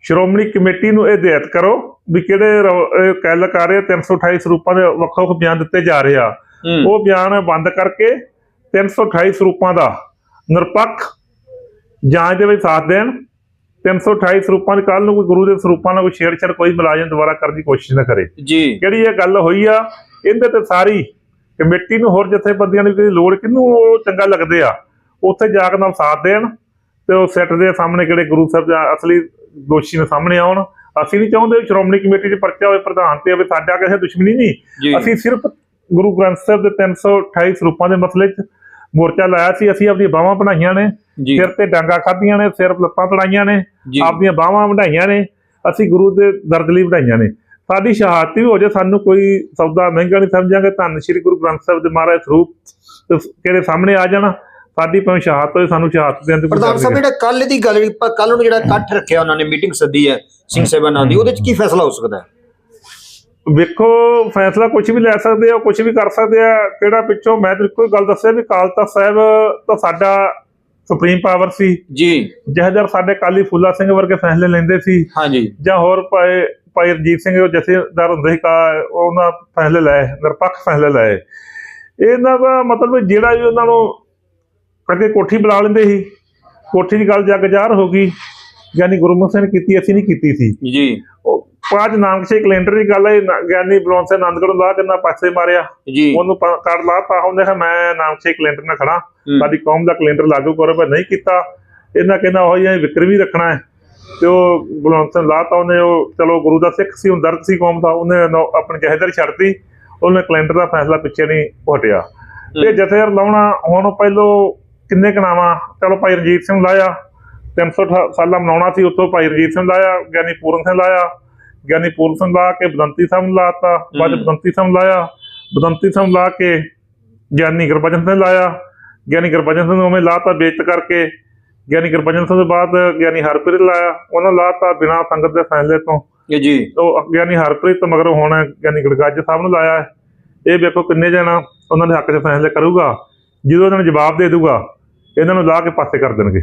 ਸ਼੍ਰੋਮਣੀ ਕਮੇਟੀ ਨੂੰ ਇਹ ਹਦਾਇਤ ਕਰੋ ਵੀ ਕਿਹੜੇ ਕੱਲ ਕਰ ਰਹੇ 328 ਸਰੂਪਾਂ ਦੇ ਵੱਖੋ ਵੱਖ ਬਿਆਨ ਦਿੱਤੇ ਜਾ ਰਹੇ ਆ। ਉਹ ਬਿਆਨ ਬੰਦ ਕਰਕੇ 328 ਸਰੂਪਾਂ ਦਾ ਨਿਰਪੱਖ ਜਾਂਚ ਦੇ ਵਿੱਚ ਸਾਥ ਦੇਣ 328 ਸਰੂਪਾਂ ਦੇ ਕੱਲ ਨੂੰ ਕੋਈ ਗੁਰੂ ਦੇ ਸਰੂਪਾਂ ਨਾਲ ਕੋਈ ਛੇੜਛਾੜ ਕੋਈ ਮੁਲਾਜ਼ਮ ਦੁਬਾਰਾ ਕਰਨ ਦੀ ਕੋਸ਼ਿਸ਼ ਨਾ ਕਰੇ। ਜੀ। ਕਿਹੜੀ ਇਹ ਗੱਲ ਹੋਈ ਆ ਇਹਦੇ ਤੇ ਸਾਰੀ ਕਮੇਟੀ ਨੂੰ ਹੋਰ ਜਥੇਬੰਦੀਆਂ ਨੂੰ ਕੋਈ ਲੋੜ ਉਹ ਚੰਗਾ ਲੱਗਦੇ ਆ? ਉੱਥੇ ਜਾ ਕੇ ਨਾਲ ਸਾਥ ਦੇਣ ਤੇ ਉਹ ਸੈੱਟ ਦੇ ਸਾਹਮਣੇ ਕਿਹੜੇ ਗੁਰੂ ਸਾਹਿਬ ਦਾ ਅਸਲੀ ਦੋਸ਼ੀ ਨੇ ਸਾਹਮਣੇ ਆਉਣ। ਅਸੀਂ ਨਹੀਂ ਚਾਹੁੰਦੇ ਸ਼੍ਰੋਮਣੀ ਕਮੇਟੀ 'ਚ ਪਰਚਾ ਹੋਵੇ ਪ੍ਰਧਾਨ ਤੇ ਹੋਵੇ ਸਾਡਾ ਕਿਸੇ ਦੁਸ਼ਮਣੀ ਨਹੀਂ। ਅਸੀਂ ਸਿਰਫ ਗੁਰੂ ਗ੍ਰੰਥ ਸਾਹਿਬ ਦੇ 328 ਸਰੂਪਾਂ ਦੇ ਮਸਲੇ 'ਚ ਮੋਰਚਾ ਲਾਇਆ ਸੀ ਅਸੀਂ ਆਪਣੀਆਂ ਬਾਹਾਂ ਬਣਾਈਆਂ ਨੇ ਜੀ। ਸਿਰ ਤੇ ਡਾਂਗਾ ਖਾਧੀਆਂ ਨੇ ਸਿਰ ਲੱਤਾਂ ਤੜਾਈਆਂ ਨੇ ਜੀ। ਆਪਣੀਆਂ ਬਾਹਾਂ ਵਢਾਈਆਂ ਨੇ ਅਸੀਂ ਗੁਰੂ ਦੇ ਦਰਦ ਲਈ ਵਢਾਈਆਂ ਨੇ। ਸਾਡੀ ਸ਼ਹਾਦਤ ਵੀ ਹੋ ਜਾਏ ਸਾਨੂੰ ਕੋਈ ਸੌਦਾ ਮਹਿੰਗਾ ਨਹੀਂ ਸਮਝਾਂਗੇ ਧੰਨ ਸ਼੍ਰੀ ਗੁਰੂ ਗ੍ਰੰਥ ਸਾਹਿਬ ਦੇ ਮਹਾਰਾਜ ਸਰੂਪ ਕਿਹੜੇ ਸਾਹਮਣੇ ਆ ਜਾਣਾ ਸਾਡੀ ਭਾਵੇਂ ਸ਼ਹਾਦਤ ਹੋਏ ਸਾਨੂੰ ਸ਼ਹਾਦਤ ਦੇਣ ਦੀ ਪ੍ਰਧਾਨ ਸਾਹਿਬ ਜਿਹੜਾ ਕੱਲ ਦੀ ਗੱਲ ਕੱਲ ਨੂੰ ਜਿਹੜਾ ਇਕੱਠ ਰੱਖਿਆ ਉਹਨਾਂ ਨੇ ਮੀਟਿੰਗ ਸੱਦੀ ਹੈ ਸਿੰਘ ਸਾਹਿਬਾਨਾਂ ਦੀ ਉਹਦੇ ਚ ਕੀ ਫੈਸਲਾ ਹੋ ਸਕਦਾ ਹੈ? ਵੇਖੋ ਫੈਸਲਾ ਕੁਝ ਵੀ ਲੈ ਸਕਦੇ ਆ ਕੁਝ ਵੀ ਕਰ ਸਕਦੇ ਆ ਕਿਹੜਾ ਪਿੱਛੋਂ ਮੈਂ ਤਾਂ ਇੱਕੋ ਹੀ ਗੱਲ ਦੱਸਿਆ ਵੀ ਅਕਾਲ ਤਖਤ ਸਾਹਿਬ ਤਾਂ ਸਾਡਾ ਸੁਪਰੀਮ ਪਾਵਰ ਸੀ। ਜੀ। ਜਹਦਰ ਸਾਡੇ ਕਾਲੀ ਫੂਲਾ ਸਿੰਘ ਵਰਗੇ ਫੈਸਲੇ ਲੈਂਦੇ ਸੀ। ਹਾਂਜੀ। ਜਾਂ ਹੋਰ ਭਾਈ ਭਾਈ ਰਜੀਤ ਸਿੰਘ ਉਹ ਜਥੇਦਾਰ ਹੁੰਦੇ ਸੀ ਕਾ ਉਹਨਾਂ ਫੈਸਲੇ ਲਏ ਨਿਰਪੱਖ ਫੈਸਲੇ ਲਏ। ਇਹਨਾਂ ਦਾ ਮਤਲਬ ਜਿਹੜਾ ਵੀ ਉਹਨਾਂ ਨੂੰ ਅੱਗੇ ਕੋਠੀ ਬੁਲਾ ਲੈਂਦੇ ਸੀ ਕੋਠੀ ਦੀ ਗੱਲ ਜੱਗ ਜ਼ਾਹਰ ਹੋ ਗਈ ਯਾਨੀ ਗੁਰਮੁਖ ਸਿੰਘ ਨੇ ਕੀਤੀ ਅਸੀਂ ਨਹੀਂ ਕੀਤੀ ਸੀ। ਜੀ। ਉਹ ਪਾਜ ਨਾਨਕਸ਼ੇ ਕੈਲੰਡਰ ਦੀ ਗੱਲ ਹੈ ਨਾ- ਗਿਆਨੀ ਬਲੌਂਸ ਸਿੰਘ ਆਨੰਦਗੜ੍ਹ ਨੂੰ ਲਾ ਕਿੰਨਾ ਪਾਸੇ ਮਾਰਿਆ। ਜੀ। ਉਹਨੂੰ ਕੱਢ ਲਾਤਾ ਉਹਨੇ ਕਿਹਾ ਮੈਂ ਨਾਨਕਸ਼ੇ ਕੈਲੰਡਰ ਨਾਲ ਖੜਾ। ਸਾਡੀ ਕੌਮ ਦਾ ਕੈਲੰਡਰ ਲਾਗੂ ਕਰੋ ਪਰ ਨਹੀਂ ਕੀਤਾ। ਇਹਨਾਂ ਕਹਿੰਦਾ ਉਹ ਹੀ ਵਿਕਰ ਵੀ ਰੱਖਣਾ ਹੈ। ਤੇ ਉਹ ਬਲਵੰਤ ਸਿੰਘ ਲਾਤਾ ਉਹਨੇ ਉਹ ਚਲੋ ਗੁਰੂ ਦਾ ਸਿੱਖ ਸੀ ਹੁੰਦਰਦ ਸੀ ਕੌਮ ਦਾ ਉਹਨੇ ਨੌ- ਆਪਣੀ ਜਹੇਦਾਰ ਛੱਡਤੀ ਉਹਨੇ ਕੈਲੰਡਰ ਦਾ ਫੈਸਲਾ ਪਿੱਛੇ ਨਹੀਂ ਹਟਿਆ। ਤੇ ਜਥੇਦਾਰ ਲਾਉਣਾ ਹੁਣ ਪਹਿਲੋਂ ਕਿੰਨੇ ਕਨਾਵਾ? ਚਲੋ ਭਾਈ ਰਣਜੀਤ ਸਿੰਘ ਲਾਇਆ। 300 ਸਾਲਾ ਮਨਾਉਣਾ ਸੀ ਉੱਥੋਂ ਭਾਈ ਰਣਜੀਤ ਸਿੰਘ ਲਾਇਆ ਗਿਆਨੀ ਪੂਰਨ ਸਿੰਘ ਲਾਇਆ। ਗਿਆਨੀ ਪੂਰਨ ਸਿੰਘ ਲਾ ਕੇ ਬਦੰਤੀ ਸਾਹਿਬ ਨੂੰ ਲਾਤਾ ਬਾਅਦ। ਬਦੰਤੀ ਸਾਹਿਬ ਲਾਇਆ। ਬਦੰਤੀ ਸਾਹਿਬ ਲਾ ਕੇ ਗਿਆਨੀ ਗੁਰਬਚਨ ਸਿੰਘ ਲਾਇਆ। ਗਿਆਨੀ ਗੁਰਬਚਨ ਸਿੰਘ ਨੂੰ ਉਵੇਂ ਲਾਤਾ ਬੇਇੱਜ਼ਤ ਕਰਕੇ। ਗਿਆਨੀ ਗੁਰਬਚਨ ਸਿੰਘ ਤੋਂ ਬਾਅਦ ਗਿਆਨੀ ਹਰਪ੍ਰੀਤ ਲਾਇਆ। ਉਹਨਾਂ ਲਾਤਾ ਬਿਨਾਂ ਸੰਗਤ ਦੇ ਫੈਸਲੇ ਤੋਂ। ਜੀ। ਉਹ ਗਿਆਨੀ ਹਰਪ੍ਰੀਤ ਤੋਂ ਮਗਰੋਂ ਹੁਣ ਗਿਆਨੀ ਗੜਗੱਜ ਸਾਹਿਬ ਨੂੰ ਲਾਇਆ। ਇਹ ਵੇਖੋ ਕਿੰਨੇ ਜਣਾ ਉਹਨਾਂ ਦੇ ਹੱਕ 'ਚ ਫੈਸਲੇ ਕਰੂਗਾ। ਜਦੋਂ ਉਹਨਾਂ ਨੂੰ ਜਵਾਬ ਦੇ ਦੂਗਾ ਇਹਨਾਂ ਨੂੰ ਲਾ ਕੇ ਪਾਸੇ ਕਰ ਦੇਣਗੇ।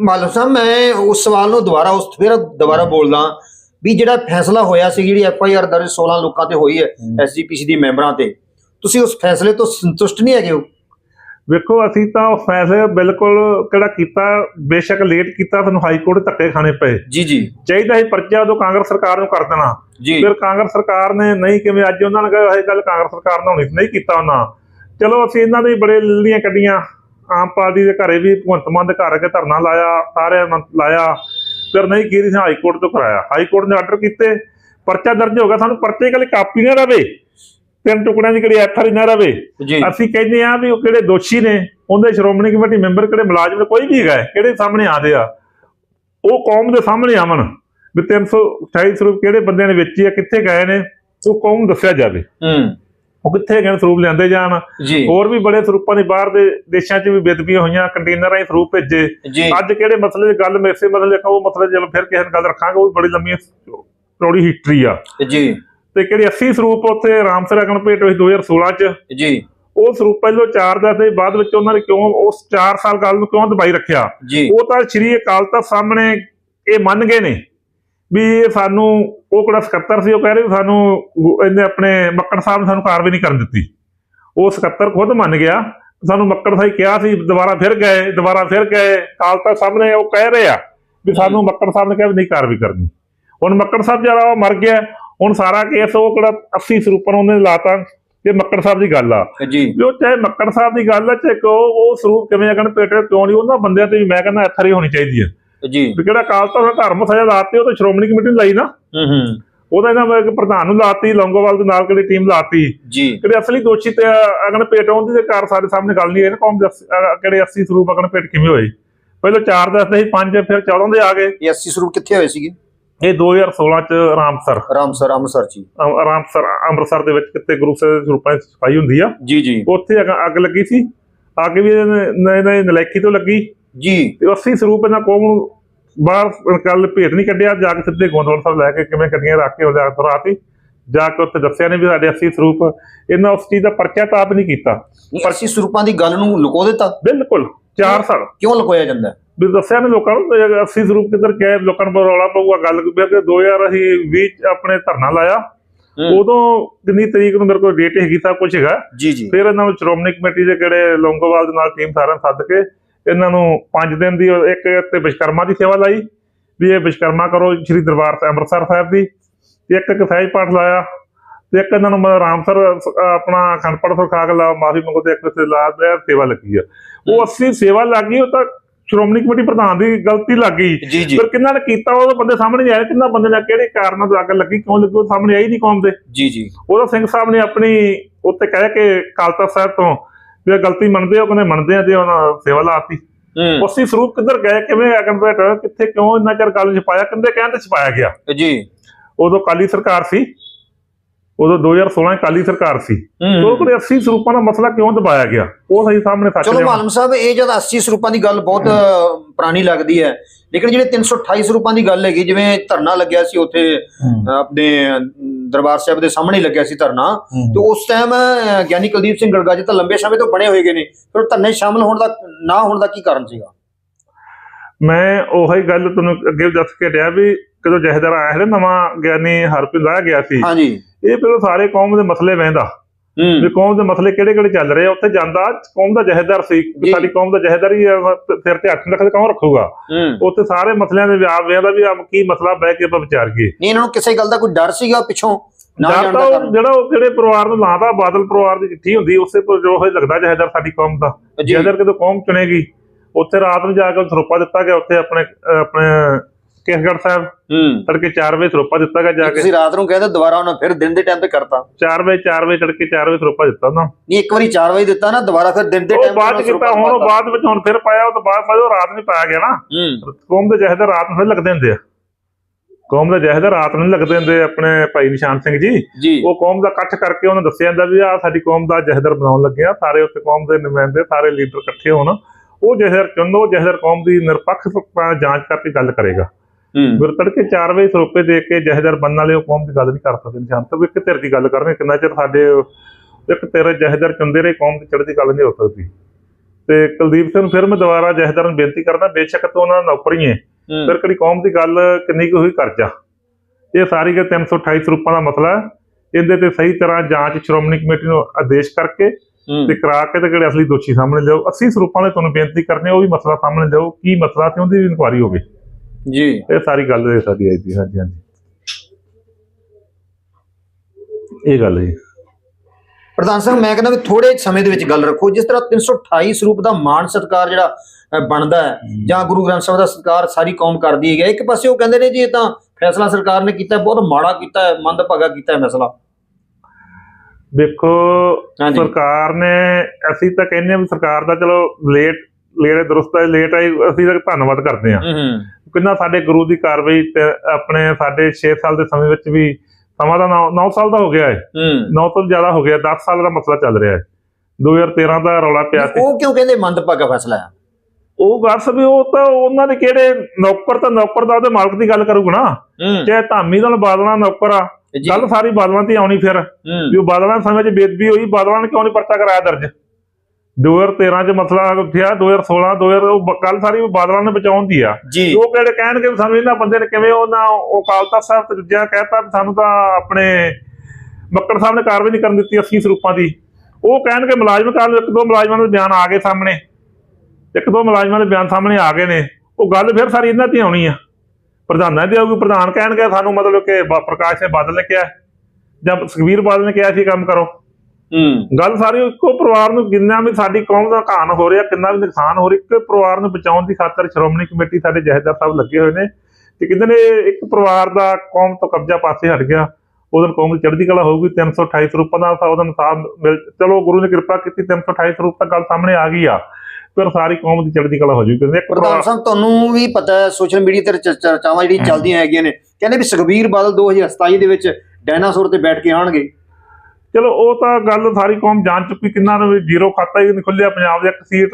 ਮਾਲਮ ਸਾਹਿਬ ਮੈਂ ਉਸ ਸਵਾਲ ਨੂੰ ਦੁਬਾਰਾ ਉਸ ਫਿਰ ਦੁਬਾਰਾ ਬੋਲਦਾ। ਵੀ ਜਿਹੜਾ ਫੈਸਲਾ ਹੋਇਆ ਸੀ ਜਿਹੜੀ ਐਫ ਆਈ ਆਰ ਦਰਜ 16 ਲੋਕਾਂ ਤੇ ਹੋਈ ਹੈ ਐਸਜੀਪੀਸੀ ਦੀ ਮੈਂਬਰਾਂ ਤੇ ਤੁਸੀਂ ਉਸ ਫੈਸਲੇ ਤੋਂ ਸੰਤੁਸ਼ਟ ਨਹੀਂ ਹੈਗੇ ਹੋ? ਵੇਖੋ ਅਸੀਂ ਤਾਂ ਉਹ ਫੈਸਲੇ ਬਿਲਕੁਲ ਕਿਹੜਾ ਕੀਤਾ ਬੇਸ਼ੱਕ ਲੇਟ ਕੀਤਾ ਸਾਨੂੰ ਹਾਈ ਕੋਰਟ ਧੱਕੇ ਖਾਣੇ ਪਏ। ਜੀ ਜੀ। ਚਾਹੀਦਾ ਸੀ ਪਰਚਾ ਉਦੋਂ ਕਾਂਗਰਸ ਸਰਕਾਰ ਨੂੰ ਕਰ ਦੇਣਾ। ਜੀ। ਫਿਰ ਕਾਂਗਰਸ ਸਰਕਾਰ ਨੇ ਨਹੀਂ ਕਿਵੇਂ ਅੱਜ ਉਹਨਾਂ ਨੇ ਕਿਹਾ ਇਹ ਗੱਲ ਕਾਂਗਰਸ ਸਰਕਾਰ ਨੇ ਹੋਣੀ ਨਹੀਂ ਕੀਤਾ ਉਹਨਾਂ। ਚਲੋ ਅਸੀਂ ਇਹਨਾਂ ਦੇ ਬੜੇ ਲੱਲੀਆਂ ਕੱਢੀਆਂ। ਆਮ ਪਾਰਟੀ ਦੇ ਘਰੇ ਵੀ ਭਗਵੰਤ ਮਾਨ ਦੇ ਘਰ ਅੱਗੇ ਧਰਨਾ ਲਾਇਆ ਸਾਰੇ ਲਾਇਆ। ਫਿਰ ਨਹੀਂ ਕੀਤੀ ਸੀ ਹਾਈ ਕੋਰਟ ਤੋਂ ਕਰਾਇਆ? ਹਾਈ ਕੋਰਟ ਨੇ ਆਰਡਰ ਕੀਤੇ ਪਰਚਾ ਦਰਜ ਹੋ ਗਿਆ ਸਾਨੂੰ ਪਰਚੇ ਕੱਲ ਕਾਪੀ ਨਾ ਰਵੇ ਤਿੰਨ ਟੁਕੜਿਆਂ ਦੀ ਕਿਹੜੀ ਐਫ ਆਰ ਨਾ ਰਵੇ। ਅਸੀਂ ਕਹਿੰਦੇ ਆ ਵੀ ਉਹ ਕਿਹੜੇ ਦੋਸ਼ੀ ਨੇ ਉਹਦੇ ਸ਼੍ਰੋਮਣੀ ਕਮੇਟੀ ਮੈਂਬਰ ਕਿਹੜੇ ਮੁਲਾਜ਼ਮ ਕੋਈ ਵੀ ਹੈਗਾ ਹੈ, ਕਿਹੜੇ ਸਾਹਮਣੇ ਆਦੇ ਆ। ਉਹ ਕੌਮ ਦੇ ਸਾਹਮਣੇ ਆਵਣ ਵੀ 328 ਸਰੂਪ ਕਿਹੜੇ ਬੰਦਿਆਂ ਨੇ ਵੇਚੀ ਆ ਕਿੱਥੇ ਗਏ ਨੇ ਉਹ ਕੌਮ ਦੱਸਿਆ ਜਾਵੇ। ਹੂੰ। ਉਹ ਕਿੱਥੇ ਗਏ ਸਰੂਪ ਲਿਆਂਦੇ ਜਾਣ? ਹੋਰ ਵੀ ਬੜੇ ਸਰੂਪਾਂ ਦੀ ਬਾਹਰ ਦੇ ਦੇਸ਼ਾਂ 'ਚ ਵੀ ਬੇਦਬੀਆਂ ਹੋਈਆਂ ਕੰਟੇਨਰਾਂ ਰਾਹੀਂ ਸਰੂਪ ਭੇਜੇ। ਅੱਜ ਕਿਹੜੇ ਮਸਲੇ ਦੀ ਗੱਲ ਮੇਸੇ ਮਸਲੇ ਦਾ ਉਹ ਮਸਲੇ ਚਲੋ ਫਿਰ ਕਿਸੇ ਦਿਨ ਗੱਲ ਰੱਖਾਂਗੇ ਉਹ ਵੀ ਬੜੀ ਲੰਮੀ ਚੌੜੀ ਹਿਸਟਰੀ ਆ। ਜੀ। ਤੇ ਕਿਹੜੀ 80 ਸਰੂਪ ਉੱਥੇ ਰਾਮਸਰ ਅਗਨ ਭੇਟ ਹੋਈ 2016 'ਚ। ਜੀ। ਉਹ ਸਰੂਪ ਪਹਿਲੋਂ ਚਾਰ ਦਾ ਤੇ ਬਾਅਦ ਵਿੱਚ ਉਹਨਾਂ ਨੇ ਕਿਉਂ ਉਸ 4 ਸਾਲ ਗੱਲ ਨੂੰ ਕਿਉਂ ਦਬਾਈ ਰੱਖਿਆ? ਉਹ ਤਾਂ ਸ਼੍ਰੀ ਅਕਾਲ ਤਖਤ ਸਾਹਮਣੇ ਇਹ ਮੰਨ ਗਏ ਨੇ। ਵੀ ਇਹ ਸਾਨੂੰ ਉਹ ਕਿਹੜਾ ਸਕੱਤਰ ਸੀ ਉਹ ਕਹਿ ਰਹੇ ਵੀ ਸਾਨੂੰ ਇਹਨੇ ਆਪਣੇ ਮੱਕੜ ਸਾਹਿਬ ਨੇ ਸਾਨੂੰ ਕਾਰਵਾਈ ਨਹੀਂ ਕਰਨ ਦਿੱਤੀ। ਉਹ ਸਕੱਤਰ ਖੁਦ ਮੰਨ ਗਿਆ ਸਾਨੂੰ ਮੱਕੜ ਸਾਹਿਬ ਕਿਹਾ ਸੀ ਦੁਬਾਰਾ ਫਿਰ ਗਏ ਦੁਬਾਰਾ ਫਿਰ ਗਏ ਅਕਾਲ ਤਖਤ ਸਾਹਮਣੇ ਉਹ ਕਹਿ ਰਹੇ ਆ ਵੀ ਸਾਨੂੰ ਮੱਕੜ ਸਾਹਿਬ ਨੇ ਕਿਹਾ ਵੀ ਨਹੀਂ ਕਾਰਵਾਈ ਕਰਨੀ। ਹੁਣ ਮੱਕੜ ਸਾਹਿਬ ਜਿਹੜਾ ਉਹ ਮਰ ਗਿਆ ਹੁਣ ਸਾਰਾ ਕੇਸ ਉਹ ਕਿਹੜਾ 80 ਸਰੂਪਾਂ ਉਹਨੇ ਲਾਤਾ ਇਹ ਮੱਕੜ ਸਾਹਿਬ ਦੀ ਗੱਲ ਆ। ਜੀ। ਵੀ ਉਹ ਚਾਹੇ ਮੱਕੜ ਸਾਹਿਬ ਦੀ ਗੱਲ ਹੈ ਚਾਹੇ ਉਹ ਉਹ ਸਰੂਪ ਕਿਵੇਂ ਅਗਨ ਪੇਟੇ ਕਿਉਂ ਨਹੀਂ ਉਹਨਾਂ ਬੰਦਿਆਂ ਤੇ ਵੀ ਮੈਂ ਕਹਿੰਦਾ ਐਥਰੀ ਹੋਣੀ ਚਾਹੀਦੀ ਹੈ ਜੀ। ਵੀ ਕਿਹੜਾ ਕਾਲ ਤੋਂ ਧਰਮ ਸਜ਼ਾ ਲਾਤੀ ਉਹ ਤਾਂ ਸ਼੍ਰੋਮਣੀ ਕਮੇਟੀ ਨੂੰ ਲਾਈ ਨਾ। ਹੂੰ ਹੂੰ। ਉਹਦਾ ਇਹਨਾਂ ਇੱਕ ਪ੍ਰਧਾਨ ਨੂੰ ਲਾਤੀ ਲੌਂਗੋਵਾਲ ਦੇ ਨਾਲ ਕਿਹੜੀ ਟੀਮ ਲਾਤੀ। ਜੀ। ਕਿਹੜੇ ਅਸਲੀ ਦੋਸ਼ੀ ਤੇ ਅਗਨ ਪੇਟ ਆਉਂਦੀ ਦੇ ਕਾਰ ਸਾਡੇ ਸਾਹਮਣੇ ਗੱਲ ਨਹੀਂ ਹੈ ਨਾ ਕੌਮ ਕਿਹੜੇ 80 ਸਰੂਪ ਅਗਨ ਪੇਟ ਕਿਵੇਂ ਹੋਏ? ਪਹਿਲਾਂ 4 ਦੱਸਦੇ ਸੀ 5 ਫਿਰ 14 ਦੇ ਆ ਗਏ। ਇਹ 80 ਸਰੂਪ ਕਿੱਥੇ ਹੋਏ ਸੀਗੇ? ਇਹ 2016 ਚ ਰਾਮਸਰ। ਰਾਮਸਰ ਅੰਮ੍ਰਿਤਸਰ ਜੀ ਰਾਮਸਰ ਅੰਮ੍ਰਿਤਸਰ ਦੇ ਵਿੱਚ ਕਿਤੇ ਗੁਰੂ ਸਾਹਿਬ ਦੇ ਸਰੂਪਾਂ ਦੀ ਸਫ਼ਾਈ ਹੁੰਦੀ ਆ। ਜੀ ਜੀ। ਉੱਥੇ ਅੱਗ ਲੱਗੀ ਸੀ। ਅੱਗ ਵੀ ਨਲੈਕੀ ਤੋਂ ਲੱਗੀ। ਜੀ। ਤੇ 80 ਸਰੂਪ ਇਹਨਾਂ ਕੌਮ ਨੂੰ ਬਾਹਰ ਕੱਲ ਭੇਤ ਨਹੀਂ ਕੱਢਿਆ ਜਾ ਕੇ ਸਿੱਧੇ ਗੋਂਦਵਾਲ ਸਾਹਿਬ ਲੈ ਕੇ ਕਿਵੇਂ ਗੱਡੀਆਂ ਰੱਖ ਕੇ ਉਹ ਜਾ ਕੇ ਰਾਤੀ ਜਾ ਕੇ ਉੱਥੇ ਦੱਸਿਆ ਨੇ ਵੀ ਸਾਡੇ 80 ਸਰੂਪ ਇਹਨਾਂ ਉਸ ਚੀਜ਼ ਦਾ ਪਰਚਾ ਤਾਪ ਨਹੀਂ ਕੀਤਾ। 80 ਸਰੂਪਾਂ ਦੀ ਗੱਲ ਨੂੰ ਲੁਕੋ ਦਿੱਤਾ। ਬਿਲਕੁਲ 4 ਸਾਲ। ਕਿਉਂ ਲੁਕੋਇਆ ਜਾਂਦਾ? ਹੈ? ਵੀ ਦੱਸਿਆ ਨੇ ਲੋਕਾਂ ਨੂੰ ਵੀ 80 ਸਰੂਪ ਕਿੱਧਰ ਗਏ ਲੋਕਾਂ ਨੂੰ ਰੌਲਾ ਪਊਗਾ ਗੱਲ ਵੀ ਕਿ 2000 ਅਸੀਂ 20 ਚ ਆਪਣੇ ਧਰਨਾ ਲਾਇਆ। ਹੂੰ। ਉਦੋਂ ਕਿੰਨੀ ਤਰੀਕ ਨੂੰ ਮੇਰੇ ਕੋਲ ਡੇਟ ਹੈਗੀ ਸਭ ਕੁਝ ਹੈਗਾ। ਜੀ ਜੀ। ਫਿਰ ਇਹਨਾਂ ਨੂੰ ਸ਼੍ਰੋਮਣੀ ਕਮੇਟੀ ਦੇ ਕਿਹੜੇ ਲੌਂਗੋਵਾਲ ਦੇ ਨਾਲ ਟੀਮ ਸਾਰਿਆਂ ਨੂੰ ਸੱਦ ਕੇ ਇਹਨਾਂ ਨੂੰ 5 ਦਿਨ ਦੀ ਇੱਕ ਤੇ ਵਿਸ਼ਕਰਮਾ ਦੀ ਸੇਵਾ ਲਾਈ ਵੀ ਇਹ ਵਿਸ਼ਕਰਮਾ ਕਰੋ ਸ੍ਰੀ ਦਰਬਾਰ ਸਾਹਿਬ ਅੰਮ੍ਰਿਤਸਰ ਸਾਹਿਬ ਦੀ। ਤੇ ਇੱਕ ਇੱਕ ਸਹਿਜ ਪਾਠ ਲਾਇਆ ਤੇ ਇੱਕ ਇਹਨਾਂ ਨੂੰ ਮੈਂ ਰਾਮਸਰ ਆਪਣਾ ਅਖੰਡ ਪਾਠ ਸੁਖਾ ਕੇ ਲਾ ਮਾਫੀ ਮੰਗੋ ਤੇ ਇੱਕ ਤੇ ਲਾ ਤੇ ਸੇਵਾ ਲੱਗੀ ਆ। ਉਹ 80 ਸੇਵਾ ਲੱਗੀ ਉਹ ਤਾਂ ਸ਼੍ਰੋਮਣੀ ਕਮੇਟੀ ਪ੍ਰਧਾਨ ਦੀ ਗਲਤੀ ਲੱਗ। ਗਈ ਫਿਰ ਕਿੰਨਾ ਨੇ ਕੀਤਾ ਉਹ ਬੰਦੇ ਸਾਹਮਣੇ ਆਏ ਕਿੰਨਾ ਬੰਦੇ ਨੇ ਕਿਹੜੇ ਕਾਰਨਾਂ ਤੋਂ ਅੱਗ ਲੱਗੀ ਕਿਉਂ ਲੱਗੀ ਉਹ ਸਾਹਮਣੇ ਆਈ ਨਹੀਂ ਕੌਮ ਦੇ। ਜੀ ਜੀ। ਉਹਦਾ ਸਿੰਘ ਸਾਹਿਬ ਨੇ ਆਪਣੀ ਉੱਤੇ ਕਹਿ ਕੇ ਕਾਲਤਾ ਸਾਹਿਬ ਤੋਂ ਵੀ ਇਹ ਗਲਤੀ ਮੰਨਦੇ ਉਹ ਕਹਿੰਦੇ ਮੰਨਦੇ ਆ ਤੇ ਉਹਨਾਂ ਸੇਵਾ ਲਾਤੀ। ਹੂੰ। ਉਸੇ ਸਰੂਪ ਕਿੱਧਰ ਗਏ ਕਿਵੇਂ ਅਗਨਪੇਟ ਕਿੱਥੇ ਕਿਉਂ ਇੰਨਾ ਚਿਰ ਗੱਲ ਛਪਾਇਆ ਕਿੰਦੇ ਕਹਿੰਦੇ ਛਪਾਇਆ ਗਿਆ। ਜੀ। ਉਦੋਂ ਕਾਲੀ ਸਰਕਾਰ ਸੀ। ਉਦੋਂ 2016 ਕਾਲੀ ਸਰਕਾਰ ਸੀ। ਹੂੰ। ਉਹ ਕੋਲੇ 80 ਸਰੂਪਾਂ ਦਾ ਮਸਲਾ ਕਿਉਂ ਦਬਾਇਆ ਗਿਆ? ਉਹ ਸਹੀ ਸਾਹਮਣੇ ਸੱਚ ਚਲੋ। ਮਾਲਮ ਸਾਹਿਬ ਇਹ ਜਦ 80 ਸਰੂਪਾਂ ਦੀ ਗੱਲ ਬਹੁਤ ਪੁਰਾਣੀ ਲੱਗਦੀ ਹੈ। ਲੇਕਿਨ ਜਿਹੜੇ 328 ਸਰੂਪਾਂ ਦੀ ਗੱਲ ਹੈਗੀ ਜਿਵੇਂ ਧਰਨਾ ਲੱਗਿਆ ਸੀ ਉੱਥੇ ਆਪਣੇ ਦਰਬਾਰ ਸਾਹਿਬ ਦੇ ਸਾਹਮਣੇ ਹੀ ਲੱਗਿਆ ਸੀ ਧਰਨਾ ਤੇ ਉਸ ਟਾਈਮ ਗਿਆਨੀ ਕੁਲਦੀਪ ਸਿੰਘ ਗੜਗਾਜੀ ਤਾਂ ਲੰਬੇ ਸਮੇਂ ਤੋਂ ਬਣੇ ਹੋਏ ਗਏ ਨੇ ਫਿਰ ਧਰਨੇ ਸ਼ਾਮਲ ਹੋਣ ਦਾ ਨਾ ਹੋਣ ਦਾ ਕੀ ਕਾਰਨ ਸੀਗਾ? ਮੈਂ ਉਹੀ ਗੱਲ ਤੁਹਾਨੂੰ ਅੱਗੇ ਦੱਸ ਕੇ ਡਿਆ ਵੀ ਕਦੋਂ ਜਹਦਰ ਆਇਆ ਨਾ ਨਵਾਂ ਗਿਆਨੀ ਹਰਪ੍ਰੀਤ ਲਾਇਆ ਗਿਆ ਸੀ ਹਾਂਜੀ। ਇਹ ਪਹਿਲਾਂ ਸਾਰੇ ਕੌਮ ਦੇ ਮਸਲੇ ਵਹਿੰਦਾ ਵੀ ਕੌਮ ਦੇ ਮਸਲੇ ਕਿਹੜੇ ਕਿਹੜੇ ਚੱਲ ਰਹੇ ਆ ਉੱਥੇ ਜਾਂਦਾ ਕੌਮ ਦਾ ਜਹੇਦਾਰ ਸੀ। ਸਾਡੀ ਕੌਮ ਦਾ ਜਹੇਦਾਰ ਹੀ ਆ, ਸਿਰ ਤੇ ਹੱਥ ਰੱਖਦੇ ਕੌਣ ਰੱਖੂਗਾ? ਹੂੰ। ਉੱਥੇ ਸਾਰੇ ਮਸਲਿਆਂ ਦੇ ਵਿਆਪ ਵੇਂਦਾ ਵੀ ਆਪ ਕੀ ਮਸਲਾ ਬਹਿ ਕੇ ਆਪਾਂ ਵਿਚਾਰੀਏ ਨਹੀਂ ਇਹਨਾਂ ਨੂੰ ਕਿਸੇ ਗੱਲ ਦਾ ਕੋਈ ਡਰ ਸੀਗਾ ਪਿੱਛੋਂ? ਨਾ ਜਾਂ ਜਾਣ ਤਾਂ ਦਾ ਉਹ ਕਾਰਨ ਜਿਹੜਾ ਉਹ ਕਿਹੜੇ ਪਰਿਵਾਰ ਨੂੰ ਲਾਦਾ ਬਾਦਲ ਪਰਿਵਾਰ ਦੀ ਚਿੱਠੀ ਹੁੰਦੀ ਉਸੇ ਪਰ ਜੋ ਹੋਏ ਲੱਗਦਾ ਜਹੇਦਾਰ ਸਾਡੀ ਕੌਮ ਦਾ। ਜਹੇਦਾਰ ਕਿਦੋਂ ਕੌਮ ਚੁਣੇਗੀ। ਉੱਥੇ ਰਾਤ ਨੂੰ ਜਾ ਕੇ ਸਰੋਪਾ ਦਿੱਤਾ ਗਿਆ ਉੱਥੇ ਆਪਣੇ ਆਪਣੇ ਕੇਸਗੜ੍ਹ ਸਾਹਿਬ ਹੂੰ। ਤੜਕੇ 4 ਵਜੇ ਸਰੋਪਾ ਦਿੱਤਾ ਗਿਆ ਜਾ ਕੇ। ਤੁਸੀਂ ਰਾਤ ਨੂੰ ਕਹਿੰਦੇ ਦੁਬਾਰਾ ਉਹਨਾਂ ਫਿਰ ਦਿਨ ਦੇ ਟਾਈਮ ਤੇ ਕਰਤਾ। 4 ਵਜੇ 4 ਵਜੇ ਤੜਕੇ 4 ਵਜੇ ਸਰੋਪਾ ਦਿੱਤਾ ਉਹਨਾਂ ਨਹੀਂ ਇੱਕ ਵਾਰੀ 4 ਵਜੇ ਦਿੱਤਾ ਨਾ ਦੁਬਾਰਾ ਫਿਰ ਦਿਨ ਦੇ ਉਹ ਟਾਈਮ ਬਾਅਦ ਕੀਤਾ ਹੁਣ ਉਹ ਬਾਅਦ ਵਿੱਚ ਹੁਣ ਫਿਰ ਪਾਇਆ ਉਹ ਤੋਂ ਬਾਅਦ ਉਹ ਰਾਤ ਨਹੀਂ ਪਾਇਆ ਗਿਆ ਨਾ। ਹੂੰ। ਕੌਮ ਦੇ ਜਹੇਦਾਰ ਰਾਤ ਨੂੰ ਥੋੜ੍ਹੇ ਲੱਗਦੇ ਹੁੰਦੇ ਆ। ਕੌਮ ਦੇ ਜਹੇਦਾਰ ਰਾਤ ਨੂੰ ਲੱਗਦੇ ਹੁੰਦੇ ਆਪਣੇ ਭਾਈ ਨਿਸ਼ਾਨ ਸਿੰਘ ਜੀ। ਉਹ ਕੌਮ ਦਾ ਇਕੱਠ ਕਰਕੇ ਉਹਨੂੰ ਦੱਸਿਆ ਜਾਂਦਾ ਵੀ ਆ ਸਾਡੀ ਕੌਮ ਦਾ ਜਹੇਦਾਰ ਬਣਾਉਣ ਲੱਗੇ ਆ। ਸਾਰੇ ਉੱਥੇ ਕੌਮ ਦੇ ਨੁਮਾਇੰਦੇ ਸਾਰੇ ਲੀਡਰ ਇਕੱਠੇ ਹੋਣ। ਉਹ ਜਹੇਦਾਰ ਚੁਣੋ ਜਹੇਦਾਰ ਕੌਮ ਦੀ ਨਿਰਪੱਖ ਜਾਂਚ ਕਰਕੇ ਗੱਲ ਕਰੇਗਾ। ਫਿਰ ਤੜਕੇ 4 ਵਜੇ ਸਰੋਪੇ ਦੇ ਕੇ ਜਹੇਦਾਰ ਬਣਨ ਵਾਲੇ ਕੌਮ ਦੀ ਗੱਲ ਨਹੀਂ ਕਰ ਸਕਦੇ ਨਿਸ਼ਾਨ ਤੋਂ ਇੱਕ ਧਿਰ ਦੀ ਗੱਲ ਕਰਨਗੇ ਕਿੰਨਾ ਚਿਰ ਸਾਡੇ ਇੱਕ ਤੇਰੇ ਜਹੇਦਾਰ ਚੁੰਦੇ ਰਹੇ ਕੌਮ ਦੀ ਚੜ੍ਹਦੀ ਗੱਲ ਨਹੀਂ ਹੋ ਸਕਦੀ। ਤੇ ਕੁਲਦੀਪ ਸਿੰਘ ਫਿਰ ਮੈਂ ਦੁਬਾਰਾ ਜਹੇਦਾਰ ਨੂੰ ਬੇਨਤੀ ਕਰਦਾ ਬੇਸ਼ੱਕ ਤੂੰ ਉਹਨਾਂ ਦਾ ਨੌਕਰ ਹੀ। ਫਿਰ ਕਿਹੜੀ ਕੌਮ ਦੀ ਗੱਲ ਕਿੰਨੀ ਕੁ ਹੋਈ ਕਰ ਜਾ। ਇਹ ਸਾਰੀ ਗੱਲ 328 ਸਰੂਪਾਂ ਦਾ ਮਸਲਾ ਇਹਦੇ ਤੇ ਸਹੀ ਤਰ੍ਹਾਂ ਜਾਂਚ ਸ਼੍ਰੋਮਣੀ ਕਮੇਟੀ ਨੂੰ ਆਦੇਸ਼ ਕਰਕੇ ਤੇ ਕਰਾ ਕੇ ਤੇ ਕਿਹੜੇ ਅਸਲੀ ਦੋਸ਼ੀ ਸਾਹਮਣੇ ਲਿਆਓ। 80 ਸਰੂਪਾਂ ਦੇ ਤੁਹਾਨੂੰ ਬੇਨਤੀ ਕਰਨੀ ਉਹ ਵੀ ਮਸਲਾ ਸਾਹਮਣੇ ਲਿਆਓ ਕੀ ਮਸਲਾ ਤੇ ਉਹਦੀ ਵੀ ਇਨਕੁਆਰੀ ਹੋਵੇ। ਜੀ। ਇਹ ਸਾਰੀ ਗੱਲ ਇਹ ਸਾਡੀ ਆਈ ਦੀ ਹਾਂਜੀ ਹਾਂਜੀ। ਇਹ ਗੱਲ ਹੈ। ਪ੍ਰਧਾਨ ਸਾਹਿਬ ਮੈਂ ਕਹਿੰਦਾ ਵੀ ਥੋੜੇ ਸਮੇਂ ਦੇ ਵਿੱਚ ਗੱਲ ਰੱਖੋ ਜਿਸ ਤਰ੍ਹਾਂ 328 ਸਰੂਪ ਦਾ ਮਾਣ ਸਤਕਾਰ ਜਿਹੜਾ ਬਣਦਾ ਹੈ ਜਾਂ ਗੁਰੂ ਗ੍ਰੰਥ ਸਾਹਿਬ ਦਾ ਸਤਕਾਰ ਸਾਰੀ ਕੌਮ ਕਰਦੀ ਹੈ। ਇੱਕ ਪਾਸੇ ਉਹ ਕਹਿੰਦੇ ਨੇ ਜੀ ਇਹ ਤਾਂ ਫੈਸਲਾ ਸਰਕਾਰ ਨੇ ਕੀਤਾ ਹੈ, ਬਹੁਤ ਮਾੜਾ ਕੀਤਾ ਹੈ ਮੰਦਭਾਗਾ ਕੀਤਾ ਹੈ ਮਸਲਾ। ਵੇਖੋ ਹਾਂਜੀ। ਸਰਕਾਰ ਨੇ ਅਸੀਂ ਤਾਂ ਕਹਿੰਦੇ ਹਾਂ ਵੀ ਸਰਕਾਰ ਦਾ ਚਲੋ ਲੇਟ ਲੇਟ ਦਰੁਸਤ ਹੈ ਲੇਟ ਆਈ ਅਸੀਂ ਤਾਂ ਧੰਨਵਾਦ ਕਰਦੇ ਹਾਂ। ਹੂੰ ਹੂੰ। ਕਿੰਨਾ ਸਾਡੇ ਗੁਰੂ ਦੀ ਕਾਰਵਾਈ ਤੇ ਆਪਣੇ ਸਾਡੇ 6 ਸਾਲ ਦੇ ਸਮੇਂ ਵਿੱਚ ਵੀ ਸਮਾਂ ਦਾ 9 ਸਾਲ ਦਾ ਹੋ ਗਿਆ ਹੈ। ਹੂੰ। 9 ਤੋਂ ਜ਼ਿਆਦਾ ਹੋ ਗਿਆ 10 ਸਾਲ ਦਾ ਮਸਲਾ ਚੱਲ ਰਿਹਾ ਹੈ। 2013 ਦਾ ਰੌਲਾ ਪਿਆ ਸੀ। ਉਹ ਕਿਉਂ ਕਹਿੰਦੇ ਮੰਦਭਾਗਾ ਫੈਸਲਾ ਹੈ? ਉਹ ਗੱਲ ਵੀ ਉਹ ਤਾਂ ਉਹਨਾਂ ਦੇ ਕਿਹੜੇ ਨੌਕਰ ਤਾਂ ਨੌਕਰ ਦਾ ਉਹਦੇ ਮਾਲਕ ਦੀ ਗੱਲ ਕਰੂਗਾ ਨਾ। ਚਾਹੇ ਧਾਮੀ ਨਾਲ ਬਾਦਲਾਂ ਨੌਕਰ ਆ ਗੱਲ ਸਾਰੀ ਬਾਦਲਾਂ ਤੇ ਆਉਣੀ ਫਿਰ। ਵੀ ਉਹ ਬਾਦਲਾਂ ਸਮੇਂ 'ਚ ਬੇਦਬੀ ਹੋਈ ਬਾਦਲਾਂ ਨੇ ਕਿਉਂ ਨਹੀਂ ਪਰਚਾ ਕਰਾਇਆ ਦਰਜ? 2013 'ਚ ਮਸਲਾ ਉੱਠਿਆ 2016 2000 ਉਹ ਬ- ਗੱਲ ਸਾਰੀ ਬਾਦਲਾਂ ਨੇ ਬਚਾਉਣ ਦੀ ਆ। ਉਹ ਕਿਹੜੇ ਕਹਿਣਗੇ ਸਾਨੂੰ ਇਹਨਾਂ ਬੰਦੇ ਨੇ ਕਿਵੇਂ ਉਹਨਾਂ ਉਹ ਅਕਾਲ ਤਖਤ ਸਾਹਿਬ ਤੇ ਦੂਜਿਆਂ ਕਹਿਤਾ ਸਾਨੂੰ ਤਾਂ ਆਪਣੇ ਮੱਕੜ ਸਾਹਿਬ ਨੇ ਕਾਰਵਾਈ ਨਹੀਂ ਕਰਨ ਦਿੱਤੀ 80 ਸਰੂਪਾਂ ਦੀ। ਉਹ ਕਹਿਣਗੇ ਮੁਲਾਜ਼ਮ ਕਾਲ ਇੱਕ ਦੋ ਮੁਲਾਜ਼ਮਾਂ ਦੇ ਬਿਆਨ ਆ ਗਏ ਸਾਹਮਣੇ। ਇੱਕ ਦੋ ਮੁਲਾਜ਼ਮਾਂ ਦੇ ਬਿਆਨ ਸਾਹਮਣੇ ਆ ਗਏ ਨੇ। ਉਹ ਗੱਲ ਫਿਰ ਸਾਰੀ ਇਹਨਾਂ ਤੇ ਆਉਣੀ ਆ। ਪ੍ਰਧਾਨਾਂ ਦੀ ਆਊਗੀ ਪ੍ਰਧਾਨ ਕਹਿਣਗੇ ਸਾਨੂੰ ਮਤਲਬ ਕਿ ਪ੍ਰਕਾਸ਼ ਸਿੰਘ ਬਾਦਲ ਨੇ ਕਿਹਾ ਜਾਂ ਸੁਖਬੀਰ ਬਾਦਲ ਨੇ ਕਿਹਾ ਸੀ ਕੰਮ ਕਰੋ। ਗੱਲ ਸਾਰੀ ਇੱਕੋ ਪਰਿਵਾਰ ਨੂੰ ਜਿੰਨਾ ਵੀ ਸਾਡੀ ਕੌਮ ਦਾ ਘਾਣ ਹੋ ਰਿਹਾ ਕਿੰਨਾ ਵੀ ਨੁਕਸਾਨ ਹੋ ਰਿਹਾ ਇੱਕੋ ਪਰਿਵਾਰ ਨੂੰ ਬਚਾਉਣ ਦੀ ਖਾਤਰ ਸ਼੍ਰੋਮਣੀ ਕਮੇਟੀ ਸਾਡੇ ਜਹੇਦਾਰ ਸਾਹਿਬ ਲੱਗੇ ਹੋਏ ਨੇ ਤੇ ਕਿਤੇ ਨੇ ਇੱਕ ਪਰਿਵਾਰ ਦਾ ਕੌਮ ਤੋਂ ਕਬਜ਼ਾ ਪਾਸੇ ਹਟ ਗਿਆ ਉਹਦੋਂ ਕੌਮ ਦੀ ਚੜ੍ਹਦੀ ਕਲਾ ਹੋਊਗੀ 328 ਸਰੂਪਾਂ ਦਾ ਤਾਂ ਉਹਦਾ ਇਨਸਾਫ ਮਿਲ ਚਲੋ ਗੁਰੂ ਨੇ ਕਿਰਪਾ ਕੀਤੀ 328 ਸਰੂਪ ਤਾਂ ਗੱਲ ਸਾਹਮਣੇ ਆ ਗਈ ਆ ਫਿਰ ਸਾਰੀ ਕੌਮ ਦੀ ਚੜ੍ਹਦੀ ਕਲਾ ਹੋ ਜੂਗੀ ਕਹਿੰਦੇ ਇੱਕ ਪ੍ਰਧਾਨ ਪਰਿਵਾਰ ਸਾਹਿਬ ਤੁਹਾਨੂੰ ਵੀ ਪਤਾ ਹੈ ਸੋਸ਼ਲ ਮੀਡੀਆ ਤੇ ਚਰ- ਚਰਚਾਵਾਂ ਜਿਹੜੀਆਂ ਚੱਲਦੀਆਂ ਹੈਗੀਆਂ ਨੇ ਕਹਿੰਦੇ ਵੀ ਸੁਖਬੀਰ ਬਾਦਲ 2027 ਦੇ ਵਿੱਚ ਡਾਇਨਾਸੌਰ ਤੇ ਬੈਠ ਕੇ ਆਣਗੇ ਚਲੋ ਉਹ ਤਾਂ ਗੱਲ ਸਾਰੀ ਕੌਮ ਜਾਣ ਚੁੱਕੀ ਕਿੰਨਾ ਨੂੰ ਜ਼ੀਰੋ ਖਾਤਾ ਹੀ ਨਹੀਂ ਖੁੱਲਿਆ ਪੰਜਾਬ ਦੇ ਇੱਕ ਸੀਟ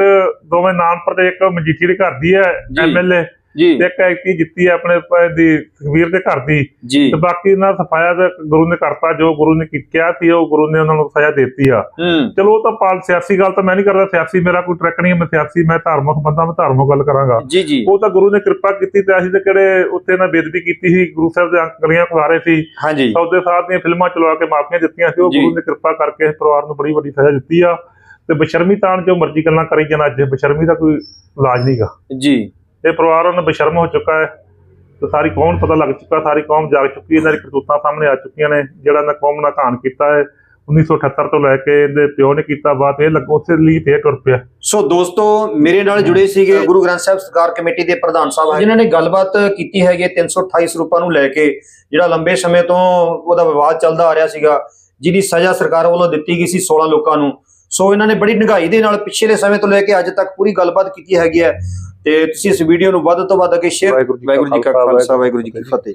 ਦੋਵੇਂ ਨਾਨਪੁਰ ਤੇ ਇੱਕ ਮਜੀਠੀ ਦੇ ਘਰ ਦੀ ਹੈ। ਐਮਐਲਏ ਜੀ। ਤੇ ਇੱਕ ਐਕਟੀ ਜਿੱਤੀ ਹੈ ਆਪਣੇ ਦੀ ਸੁਖਬੀਰ ਦੇ ਘਰ ਦੀ। ਤੇ ਬਾਕੀ ਇਹਨਾਂ ਸਫਾਇਆ ਦਾ ਗੁਰੂ ਨੇ ਕਰਤਾ ਜੋ ਗੁਰੂ ਨੇ ਕਿਹਾ ਸੀ ਉਹ ਗੁਰੂ ਨੇ ਉਹਨਾਂ ਨੂੰ ਸਜ਼ਾ ਦਿੱਤੀ ਆ। ਚਲੋ ਉਹ ਤਾਂ ਪਾਲ ਸਿਆਸੀ ਗੱਲ ਤਾਂ ਮੈਂ ਨਹੀਂ ਕਰਦਾ ਸਿਆਸੀ ਮੇਰਾ ਕੋਈ ਟਰੈਕ ਨਹੀਂ ਮੈਂ ਸਿਆਸੀ ਮੈਂ ਧਾਰਮਿਕ ਬੰਦਾ ਮੈਂ ਧਾਰਮਿਕ ਗੱਲ ਕਰਾਂਗਾ। ਉਹ ਤਾਂ ਗੁਰੂ ਨੇ ਕਿਰਪਾ ਕੀਤੀ ਤੇ ਅਸੀਂ ਤੇ ਕਿਹੜੇ ਉੱਤੇ ਨਾ ਬੇਦਬੀ ਕੀਤੀ ਸੀ ਗੁਰੂ ਸਾਹਿਬ ਦੇ ਅੰਕ ਗਲੀਆਂ ਖਵਾਰੇ ਸੀ। ਸੌਦੇ ਸਾਧ ਦੀਆਂ ਫਿਲਮਾਂ ਚਲਵਾ ਕੇ ਮਾਫੀਆਂ ਦਿੱਤੀਆਂ ਸੀ ਉਹ। ਗੁਰੂ ਨੇ ਕਿਰਪਾ ਕਰਕੇ ਇਸ ਪਰਿਵਾਰ ਨੂੰ ਬੜੀ ਵੱਡੀ ਸਜ਼ਾ ਦਿੱਤੀ ਆ। ਤੇ ਬਸ਼ਰਮੀ ਤਾਂ ਜੋ ਮਰਜ਼ੀ ਗੱਲਾਂ ਕਰੀ ਜਾਣ ਅੱਜ ਬਸ਼ਰਮੀ ਦਾ ਕੋਈ ਇਲਾਜ ਨਹੀਂਗਾ ਜੀ। ਇਹ ਪਰਿਵਾਰ ਉਹਨਾਂ ਬਸ਼ਰਮ ਹੋ ਚੁੱਕਾ ਹੈ। ਤੇ ਸਾਰੀ ਕੌਮ ਨੂੰ ਪਤਾ ਲੱਗ ਚੁੱਕਾ ਸਾਰੀ ਕੌਮ ਜਾਗ ਚੁੱਕੀ ਹੈ ਇਹਨਾਂ ਦੀ ਕਰਤੂਤਾਂ ਸਾਹਮਣੇ ਆ ਚੁੱਕੀਆਂ ਨੇ ਜਿਹੜਾ ਇਹਨਾਂ ਕੌਮ ਨਾਲ ਘਾਣ ਕੀਤਾ ਹੈ 1978 ਤੋਂ ਲੈ ਕੇ ਇਹਦੇ ਪਿਓ ਨੇ ਕੀਤਾ ਬਾਤ ਇਹ ਲੱਗੋ ਉਸੇ ਲਈ ਫੇਰ ਟੁਰ ਪਿਆ। ਸੋ ਦੋਸਤੋ ਮੇਰੇ ਨਾਲ ਜੁੜੇ ਸੀਗੇ ਗੁਰੂ ਗ੍ਰੰਥ ਸਾਹਿਬ ਸਰਕਾਰ ਕਮੇਟੀ ਦੇ ਪ੍ਰਧਾਨ ਸਾਹਿਬ ਜਿਨ੍ਹਾਂ ਨੇ ਗੱਲਬਾਤ ਕੀਤੀ ਹੈਗੀ ਹੈ 328 ਰੁਪਏ ਨੂੰ ਲੈ ਕੇ ਜਿਹੜਾ ਲੰਬੇ ਸਮੇਂ ਤੋਂ ਉਹਦਾ ਵਿਵਾਦ ਚੱਲਦਾ ਆ ਰਿਹਾ ਸੀਗਾ ਜਿਹਦੀ ਸਜ਼ਾ ਸਰਕਾਰ ਵੱਲੋਂ ਦਿੱਤੀ ਗਈ ਸੀ 16 ਲੋਕਾਂ ਨੂੰ। ਸੋ ਇਹਨਾਂ ਨੇ ਬੜੀ ਨਿਗਾਈ ਦੇ ਨਾਲ ਪਿਛਲੇ ਸਮੇਂ ਤੋਂ ਲੈ ਕੇ ਅੱਜ ਤੱਕ ਪੂਰੀ ਗੱਲਬਾਤ ਕੀਤੀ ਹੈਗੀ ਹੈ। ਤੇ ਤੁਸੀਂ ਇਸ ਵੀਡੀਓ ਨੂੰ ਵੱਧ ਤੋਂ ਵੱਧ ਅੱਗੇ ਸ਼ੇਅਰ ਵਾਹਿਗੁਰੂ ਜੀ ਕਾ ਖਾਲਸਾ ਵਾਹਿਗੁਰੂ ਜੀ ਕੀ ਫਤਿਹ।